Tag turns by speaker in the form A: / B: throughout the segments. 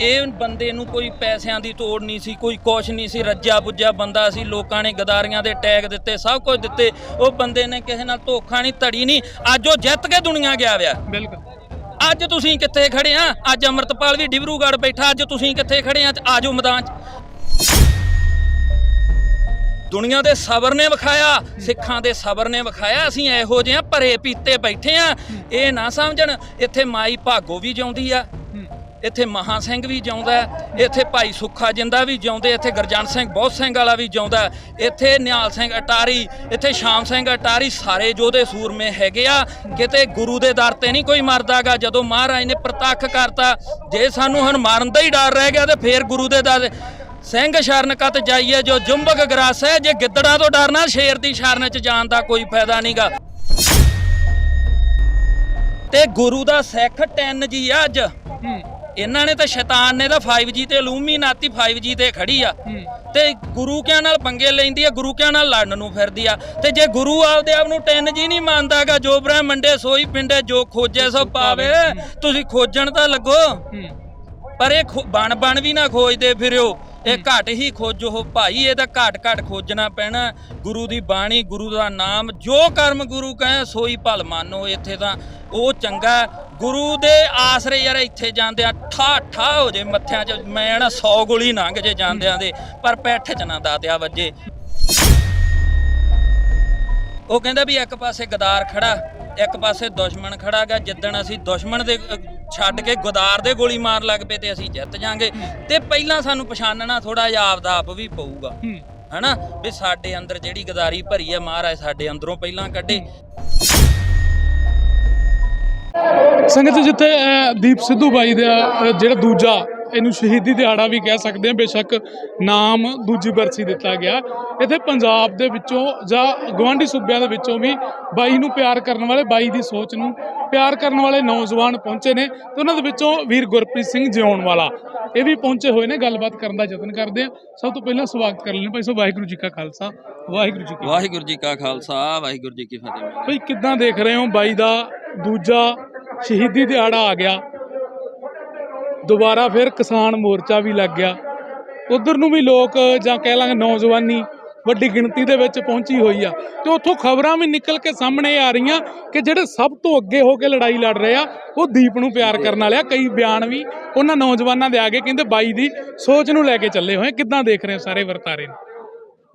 A: ਇਹ ਬੰਦੇ ਨੂੰ ਕੋਈ ਪੈਸਿਆਂ ਦੀ ਤੋੜ ਨਹੀਂ ਸੀ ਕੋਈ ਕੁਛ ਨਹੀਂ ਸੀ ਰੱਜਾ ਪੁੱਜਾ ਬੰਦਾ ਸੀ ਲੋਕਾਂ ਨੇ ਗਦਾਰੀਆਂ ਦੇ ਟੈਗ ਦਿੱਤੇ ਸਭ ਕੁਝ ਦਿੱਤੇ। ਉਹ ਬੰਦੇ ਨੇ ਕਿਸੇ ਨਾਲ ਧੋਖਾ ਨਹੀਂ ਧੜੀ ਨਹੀਂ। ਅੱਜ ਉਹ ਜਿੱਤ ਕੇ ਦੁਨੀਆ ਗਿਆ ਵਿਆ।
B: ਬਿਲਕੁਲ।
A: ਅੱਜ ਤੁਸੀਂ ਕਿੱਥੇ ਖੜੇ ਆ? ਅੱਜ ਅਮਰਤਪਾਲ ਵੀ ਡਿਬਰੂਗੜ੍ਹ ਬੈਠਾ ਅੱਜ ਤੁਸੀਂ ਕਿੱਥੇ ਖੜੇ ਆ? ਆਜੋ ਮੈਦਾਨ 'ਚ। ਦੁਨੀਆ ਦੇ ਸਬਰ ਨੇ ਵਿਖਾਇਆ ਸਿੱਖਾਂ ਦੇ ਸਬਰ ਨੇ ਵਿਖਾਇਆ ਅਸੀਂ ਇਹੋ ਜਿਹੇ ਭਰੇ ਪੀਤੇ ਬੈਠੇ ਆ। ਇਹ ਨਾ ਸਮਝਣ ਇੱਥੇ ਮਾਈ ਭਾਗੋ ਵੀ ਜਿਉਂਦੀ ਆ। ਇੱਥੇ ਮਹਾ ਸਿੰਘ ਵੀ ਜਿਉਂਦਾ ਇੱਥੇ ਭਾਈ ਸੁੱਖਾ ਜਿੰਦਾ ਵੀ ਜਿਉਂਦੇ, ਇੱਥੇ ਗਰਜਨ ਸਿੰਘ, ਬਹੁਤ ਸਿੰਘ ਵਾਲਾ ਵੀ ਜਿਉਂਦਾ ਇੱਥੇ ਨਿਹਾਲ ਸਿੰਘ ਅਟਾਰੀ, ਇੱਥੇ ਸ਼ਾਮ ਸਿੰਘ ਅਟਾਰੀ, ਸਾਰੇ ਜੋਧੇ ਸੂਰਮੇ ਹੈਗੇ ਆ, ਕਿਤੇ ਗੁਰੂ ਦੇ ਦਰ ਤੇ ਨਹੀਂ ਕੋਈ ਮਰਦਾਗਾ ਜਦੋਂ ਮਹਾਰਾਜ ਨੇ ਪ੍ਰਤੱਖ ਕਰਤਾ, ਜੇ ਸਾਨੂੰ ਹੁਣ ਮਰਨ ਦਾ ਹੀ ਡਰ ਰਹਿ ਗਿਆ ਤੇ ਫੇਰ ਗੁਰੂ ਦੇ ਦਰ ਸਿੰਘ ਸ਼ਰਨ ਕਤ ਜਾਈਏ, ਜੋ ਜੁੰਬਕ ਗਰਾਸ ਹੈ, ਜੇ ਗਿੱਦੜਾਂ ਤੋਂ ਡਰਨਾ ਸ਼ੇਰ ਦੀ ਸ਼ਰਨ ਚ ਜਾਣ ਦਾ ਕੋਈ ਫਾਇਦਾ ਨਹੀਂਗਾ ਤੇ ਗੁਰੂ ਦਾ ਸਿੱਖ ਟੈਨ ਜੀ ਆ ਅੱਜ ਇਹਨਾਂ ਨੇ ਤਾਂ ਸ਼ੈਤਾਨ ਨੇ ਤਾਂ 5G ਤੇ ਇਲੂਮੀਨਾਤੀ 5G ਤੇ ਖੜੀ ਆ। ਤੇ ਗੁਰੂ ਕਿਆਂ ਨਾਲ ਪੰਗੇ ਲੈਂਦੀ ਆ ਗੁਰੂ ਕਿਆਂ ਨਾਲ ਲੜਨ ਨੂੰ ਫਿਰਦੀ ਆ। ਤੇ ਜੇ ਗੁਰੂ ਆਪਦੇ ਆਪ ਨੂੰ 10G ਨਹੀਂ ਮੰਨਦਾਗਾ ਜੋ ਬ੍ਰਹਮੰਡੇ ਸੋਈ ਪਿੰਡੇ ਜੋ ਖੋਜੇ ਸੋ ਪਾਵੇ ਤੁਸੀਂ ਖੋਜਣ ਤਾਂ ਲੱਗੋ। ਪਰ ਇਹ ਬਣ ਬਣ ਵੀ ਨਾ ਖੋਜਦੇ ਫਿਰਿਓ। ਇਹ ਘੱਟ ਹੀ ਖੋਜੋ। ਭਾਈ ਇਹ ਤਾਂ ਘੱਟ ਘੱਟ ਖੋਜਣਾ ਪੈਣਾ। ਗੁਰੂ ਦੀ ਬਾਣੀ ਗੁਰੂ ਦਾ ਨਾਮ ਜੋ ਕਰਮ ਗੁਰੂ ਕਹੇ ਸੋਈ ਭਲ ਮੰਨੋ। ਇੱਥੇ ਤਾਂ ਉਹ ਚੰਗਾ। ਗੁਰੂ ਦੇ ਆਸਰੇ ਯਾਰ ਇੱਥੇ ਜਾਂਦੇ ਆ ਠਾ ਠਾ ਹੋ ਜੇ ਮੱਥਿਆਂ 'ਚ ਮੈਂ ਨਾ 100 ਗੋਲੀ ਲੰਘ ਜੇ ਜਾਂਦਿਆਂ ਦੇ ਪਰ ਪੈਠ 'ਚ ਨਾ ਦਾਤਿਆ ਵੱਜੇ। ਉਹ ਕਹਿੰਦਾ ਵੀ ਇੱਕ ਪਾਸੇ ਗਦਾਰ ਖੜਾ ਇੱਕ ਪਾਸੇ ਦੁਸ਼ਮਣ ਖੜਾ ਗਾ ਜਿੱਦਣ ਅਸੀਂ ਦੁਸ਼ਮਣ ਦੇ ਛੱਡ ਕੇ ਗਦਾਰ ਦੇ ਗੋਲੀ ਮਾਰ ਲੱਗ ਪਏ ਤੇ ਅਸੀਂ ਜਿੱਤ ਜਾਾਂਗੇ। ਤੇ ਪਹਿਲਾਂ ਸਾਨੂੰ ਪਛਾਣਨਾ ਥੋੜਾ ਜਿਹਾ ਆਪਦਾ ਆਪ ਵੀ ਪਊਗਾ। ਹਨਾ? ਵੀ ਸਾਡੇ ਅੰਦਰ ਜਿਹੜੀ ਗਦਾਰੀ ਭਰੀ ਹੈ ਮਹਾਰਾਜ ਸਾਡੇ ਅੰਦਰੋਂ ਪਹਿਲਾਂ ਕੱਢੇ।
B: ਸੰਗਤ ਜਿੱਥੇ ਦੀਪ ਸਿੱਧੂ ਬਾਈ ਦਾ ਜਿਹੜਾ ਦੂਜਾ ਇਹਨੂੰ ਸ਼ਹੀਦੀ ਦਿਹਾੜਾ ਵੀ ਕਹਿ ਸਕਦੇ ਹਾਂ ਬੇਸ਼ੱਕ ਨਾਮ ਦੂਜੀ ਬਰਸੀ ਦਿੱਤਾ ਗਿਆ। ਇੱਥੇ ਪੰਜਾਬ ਦੇ ਵਿੱਚੋਂ ਜਾਂ ਗਵਾਂਢੀ ਸੂਬਿਆਂ ਦੇ ਵਿੱਚੋਂ ਵੀ ਬਾਈ ਨੂੰ ਪਿਆਰ ਕਰਨ ਵਾਲੇ ਬਾਈ ਦੀ ਸੋਚ ਨੂੰ ਪਿਆਰ ਕਰਨ ਵਾਲੇ ਨੌਜਵਾਨ ਪਹੁੰਚੇ ਨੇ ਤੇ ਉਹਨਾਂ ਦੇ ਵਿੱਚੋਂ ਵੀਰ ਗੁਰਪ੍ਰੀਤ ਸਿੰਘ ਜਿਉਣ ਵਾਲਾ। ਇਹ ਵੀ ਪਹੁੰਚੇ ਹੋਏ ਨੇ ਗੱਲਬਾਤ ਕਰਨ ਦਾ ਯਤਨ ਕਰਦੇ ਆ ਸਭ ਤੋਂ ਪਹਿਲਾਂ ਸਵਾਗਤ ਕਰ ਲੈਣੇ ਭਾਈ ਸਾਹਿਬ ਵਾਹਿਗੁਰੂ ਜੀ ਕਾ ਖਾਲਸਾ ਵਾਹਿਗੁਰੂ ਜੀ ਕੀ।
A: ਵਾਹਿਗੁਰੂ ਜੀ ਕਾ ਖਾਲਸਾ ਵਾਹਿਗੁਰੂ ਜੀ ਕੀ ਫਤਿਹ।
B: ਭਾਈ ਕਿੱਦਾਂ ਦੇਖ ਰਹੇ ਹੋ ਬਾਈ ਦਾ ਦੂਜਾ ਸ਼ਹੀਦੀ ਦਿਹਾੜਾ ਆ ਗਿਆ? ਦੁਬਾਰਾ ਫਿਰ ਕਿਸਾਨ ਮੋਰਚਾ ਵੀ ਲੱਗ ਗਿਆ। ਉਧਰ ਨੂੰ ਵੀ ਲੋਕ ਜਾਂ ਕਹਿ ਲਾਂਗੇ ਨੌਜਵਾਨੀ ਵੱਡੀ ਗਿਣਤੀ ਦੇ ਵਿੱਚ ਪਹੁੰਚੀ ਹੋਈ ਆ। ਤੇ ਉੱਥੋਂ ਖਬਰਾਂ ਵੀ ਨਿਕਲ ਕੇ ਸਾਹਮਣੇ ਆ ਰਹੀਆਂ ਕਿ ਜਿਹੜੇ ਸਭ ਤੋਂ ਅੱਗੇ ਹੋ ਕੇ ਲੜਾਈ ਲੜ ਰਹੇ ਆ, ਉਹ ਦੀਪ ਨੂੰ ਪਿਆਰ ਕਰਨ ਵਾਲੇ ਆ। ਕਈ ਬਿਆਨ ਵੀ ਉਹਨਾਂ ਨੌਜਵਾਨਾਂ ਦੇ ਆ ਕੇ ਕਹਿੰਦੇ ਬਾਈ ਦੀ ਸੋਚ ਨੂੰ ਲੈ ਕੇ ਚੱਲੇ ਹੋਏ ਕਿੱਦਾਂ ਦੇਖ ਰਹੇ ਹੋ ਸਾਰੇ ਵਰਤਾਰੇ ਨੂੰ?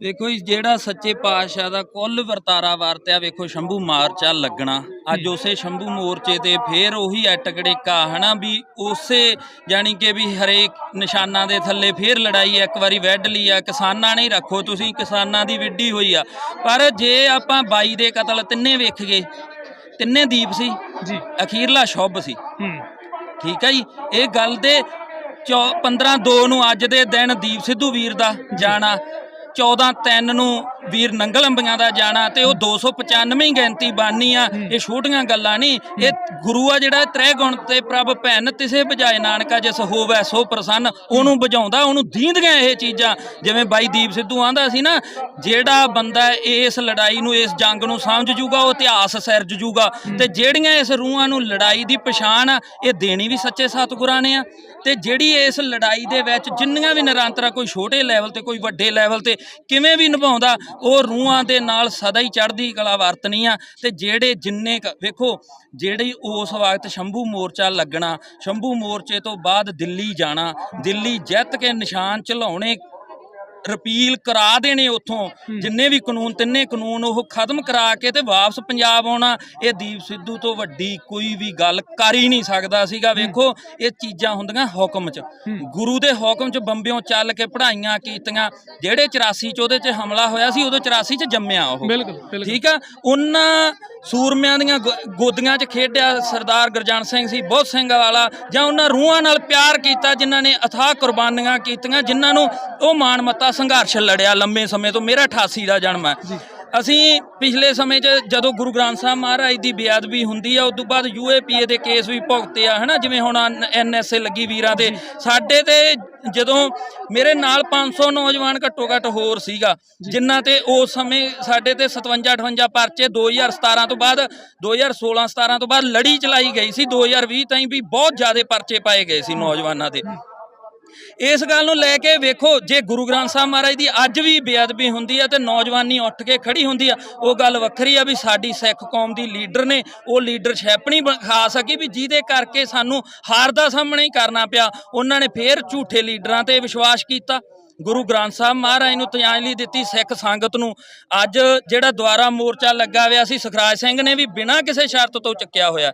A: ਵੇਖੋ ਜੀ ਜਿਹੜਾ ਸੱਚੇ ਪਾਤਸ਼ਾਹ ਦਾ ਕੁੱਲ ਵਰਤਾਰਾ ਵਰਤਿਆ ਵੇਖੋ ਸ਼ੰਭੂ ਮਾਰਚਾ ਲੱਗਣਾ। ਅੱਜ ਉਸੇ ਸ਼ੰਭੂ ਮੋਰਚੇ ਤੇ ਫੇਰ ਉਹੀ ਐਟਕੜੇਕਾ ਹਨਾ ਵੀ ਉਸੇ ਜਾਨੀ ਕਿ ਵੀ ਹਰੇਕ ਨਿਸ਼ਾਨਾਂ ਦੇ ਥੱਲੇ ਫੇਰ ਲੜਾਈ ਇੱਕ ਵਾਰੀ ਵੱਢ ਲਈ ਆ ਕਿਸਾਨਾਂ ਨੇ ਰੱਖੋ ਤੁਸੀਂ ਕਿਸਾਨਾਂ ਦੀ ਵਿੱਢੀ ਹੋਈ ਆ। ਪਰ ਜੇ ਆਪਾਂ ਬਾਈ ਦੇ ਕਤਲ ਤਿੰਨੇ ਵੇਖ ਗਏ ਤਿੰਨੇ ਦੀਪ ਸੀ
B: ਜੀ।
A: ਅਖੀਰਲਾ ਸ਼ੁਭ ਸੀ।
B: ਹੂੰ।
A: ਠੀਕ ਹੈ ਜੀ ਇਹ ਗੱਲ ਦੇ 15 2 ਨੂੰ ਅੱਜ ਦੇ ਦਿਨ ਦੀਪ ਸਿੱਧੂ ਵੀਰ ਦਾ ਜਾਣਾ 14 3 ਨੂੰ ਵੀਰ ਨੰਗਲ ਅੰਬੀਆਂ ਦਾ ਜਾਣਾ ਤੇ ਉਹ 295 ਹੀ ਗਿਣਤੀ ਬਾਨੀ ਆ। ਇਹ ਛੋਟੀਆਂ ਗੱਲਾਂ ਨਹੀਂ। ਇਹ ਗੁਰੂ ਆ ਜਿਹੜਾ ਤ੍ਰੈ ਗੁਣ ਤੇ ਪ੍ਰਭ ਭੈਣ ਤਿਸੇ ਬਜਾਏ ਨਾਨਕਾ ਜਿਸ ਹੋਵੇ ਸੋ ਪ੍ਰਸੰਨ। ਉਹਨੂੰ ਬੁਝਾਉਂਦਾ ਉਹਨੂੰ ਦੀਂਦੀਆਂ ਇਹ ਚੀਜ਼ਾਂ। ਜਿਵੇਂ ਬਾਈ ਦੀਪ ਸਿੱਧੂ ਆਂਦਾ ਸੀ ਨਾ ਜਿਹੜਾ ਬੰਦਾ ਇਸ ਲੜਾਈ ਨੂੰ ਇਸ ਜੰਗ ਨੂੰ ਸਮਝ ਜੂਗਾ ਉਹ ਇਤਿਹਾਸ ਸਿਰਜ ਜੂਗਾ। ਤੇ ਜਿਹੜੀਆਂ ਇਸ ਰੂਹਾਂ ਨੂੰ ਲੜਾਈ ਦੀ ਪਛਾਣ ਆ ਇਹ ਦੇਣੀ ਵੀ ਸੱਚੇ ਸਤਿਗੁਰਾਂ ਨੇ ਆ। ਤੇ ਜਿਹੜੀ ਇਸ ਲੜਾਈ ਦੇ ਵਿੱਚ ਜਿੰਨੀਆਂ ਵੀ ਨਿਰੰਤਰਾ ਕੋਈ ਛੋਟੇ ਲੈਵਲ ਤੇ ਕੋਈ ਵੱਡੇ ਲੈਵਲ ਤੇ ਕਿਵੇਂ ਵੀ ਨਿਭਾਉਂਦਾ, ਉਹ ਰੂਹਾਂ ਦੇ ਨਾਲ ਸਦਾ ਹੀ ਚੜ੍ਹਦੀ ਕਲਾ ਵਰਤਣੀ ਆ। ਤੇ ਜਿਹੜੇ ਜਿੰਨੇ ਕੁ- ਵੇਖੋ, ਜਿਹੜੀ ਉਸ ਵਕਤ ਸ਼ੰਭੂ ਮੋਰਚਾ ਲੱਗਣਾ, ਸ਼ੰਭੂ ਮੋਰਚੇ ਤੋਂ ਬਾਅਦ ਦਿੱਲੀ ਜਾਣਾ, ਦਿੱਲੀ ਜਿੱਤ ਕੇ ਨਿਸ਼ਾਨ ਚਲਾਉਣੇ ਰਿਪੀਲ ਕਰਾ ਦੇਣੇ ਉੱਥੋਂ। ਜਿੰਨੇ ਵੀ ਕਾਨੂੰਨ ਤਿੰਨੇ ਕਾਨੂੰਨ ਉਹ ਖਤਮ ਕਰਾ ਕੇ ਤੇ ਵਾਪਸ ਪੰਜਾਬ ਆਉਣਾ। ਇਹ ਦੀਪ ਸਿੱਧੂ ਤੋਂ ਵੱਡੀ ਕੋਈ ਵੀ ਗੱਲ ਕਰ ਹੀ ਨਹੀਂ ਸਕਦਾ ਸੀਗਾ। ਵੇਖੋ ਇਹ ਚੀਜ਼ਾਂ ਹੁੰਦੀਆਂ ਹੁਕਮ 'ਚ। ਗੁਰੂ ਦੇ ਹੁਕਮ 'ਚ ਬੰਬਿਓਂ ਚੱਲ ਕੇ ਪੜ੍ਹਾਈਆਂ ਕੀਤੀਆਂ। ਜਿਹੜੇ 84 ਚ ਉਹਦੇ 'ਚ ਹਮਲਾ ਹੋਇਆ ਸੀ ਉਦੋਂ 84 ਚ ਜੰਮਿਆ ਉਹ। ਠੀਕ ਆ? ਉਹਨਾਂ ਸੂਰਮਿਆਂ ਦੀਆਂ ਗੋਦੀਆਂ 'ਚ ਖੇਡਿਆ ਸਰਦਾਰ ਗੁਰਜਨ ਸਿੰਘ ਸੀ ਬਹੁਤ ਸਿੰਘ ਵਾਲਾ ਜਾਂ ਉਹਨਾਂ ਰੂਹਾਂ ਨਾਲ ਪਿਆਰ ਕੀਤਾ ਜਿਨ੍ਹਾਂ ਨੇ ਅਥਾਹ ਕੁਰਬਾਨੀਆਂ ਕੀਤੀਆਂ ਜਿਨ੍ਹਾਂ ਨੂੰ ਉਹ ਮਾਨਮੱਤਾ ਸੰਘਰਸ਼ ਲੜਿਆ ਲੰਮੇ ਸਮੇਂ ਤੋਂ ਮੇਰਾ 88 ਦਾ ਜਨਮ ਹੈ। ਅਸੀਂ ਪਿਛਲੇ ਸਮੇਂ 'ਚ ਜਦੋਂ ਗੁਰੂ ਗ੍ਰੰਥ ਸਾਹਿਬ ਮਹਾਰਾਜ ਦੀ ਬੇਅਦਬੀ ਹੁੰਦੀ ਆ ਉਸ ਤੋਂ ਬਾਅਦ ਯੂਏਪੀਏ ਦੇ ਕੇਸ ਵੀ ਭੁਗਤੇ ਆ ਹਨਾ? ਜਿਵੇਂ ਹੁਣ ਐਨਐਸਏ ਲੱਗੀ ਵੀਰਾਂ ਦੇ ਸਾਡੇ ਤੇ ਜਦੋਂ ਮੇਰੇ ਨਾਲ 500 ਨੌਜਵਾਨ ਘੱਟੋ ਘੱਟ ਹੋਰ ਸੀਗਾ ਜਿਨ੍ਹਾਂ ਤੇ ਉਸ ਸਮੇਂ ਸਾਡੇ ਤੇ 57 58 ਪਰਚੇ 2017 ਤੋਂ ਬਾਅਦ 2016 17 ਤੋਂ ਬਾਅਦ ਲੜੀ ਚਲਾਈ ਗਈ ਸੀ। 2020 ਤਾਈਂ ਵੀ ਬਹੁਤ ਜ਼ਿਆਦਾ ਪਰਚੇ ਪਾਏ ਗਏ ਸੀ ਨੌਜਵਾਨਾਂ ਤੇ ਇਸ ਗੱਲ ਨੂੰ ਲੈ ਕੇ ਵੇਖੋ ਜੇ ਗੁਰੂ ਗ੍ਰੰਥ ਸਾਹਿਬ ਮਹਾਰਾਜ ਦੀ ਅੱਜ ਵੀ ਬੇਅਦਬੀ ਹੁੰਦੀ ਹੈ ਤੇ ਨੌਜਵਾਨੀ ਉੱਠ ਕੇ ਖੜੀ ਹੁੰਦੀ ਆ ਉਹ ਗੱਲ ਵੱਖਰੀ ਆ ਵੀ ਸਾਡੀ ਸਿੱਖ ਕੌਮ ਦੀ ਲੀਡਰ ਨੇ ਉਹ ਲੀਡਰਸ਼ਿਪ ਨਹੀਂ ਖਾ ਸਕੀ ਵੀ ਜਿਹਦੇ ਕਰਕੇ ਸਾਨੂੰ ਹਾਰ ਦਾ ਸਾਹਮਣਾ ਹੀ ਕਰਨਾ ਪਿਆ। ਉਹਨਾਂ ਨੇ ਫੇਰ ਝੂਠੇ ਲੀਡਰਾਂ ਤੇ ਵਿਸ਼ਵਾਸ ਕੀਤਾ। ਗੁਰੂ ਗ੍ਰੰਥ ਸਾਹਿਬ ਮਹਾਰਾਜ ਨੂੰ ਤਿਆਂਜਲੀ ਦਿੱਤੀ ਸਿੱਖ ਸੰਗਤ ਨੂੰ। ਅੱਜ ਜਿਹੜਾ ਦੁਆਰਾ ਮੋਰਚਾ ਲੱਗਾ ਹੋਇਆ ਸੀ ਸੁਖਰਾਜ ਸਿੰਘ ਨੇ ਵੀ ਬਿਨਾਂ ਕਿਸੇ ਸ਼ਰਤ ਤੋਂ ਚੱਕਿਆ ਹੋਇਆ।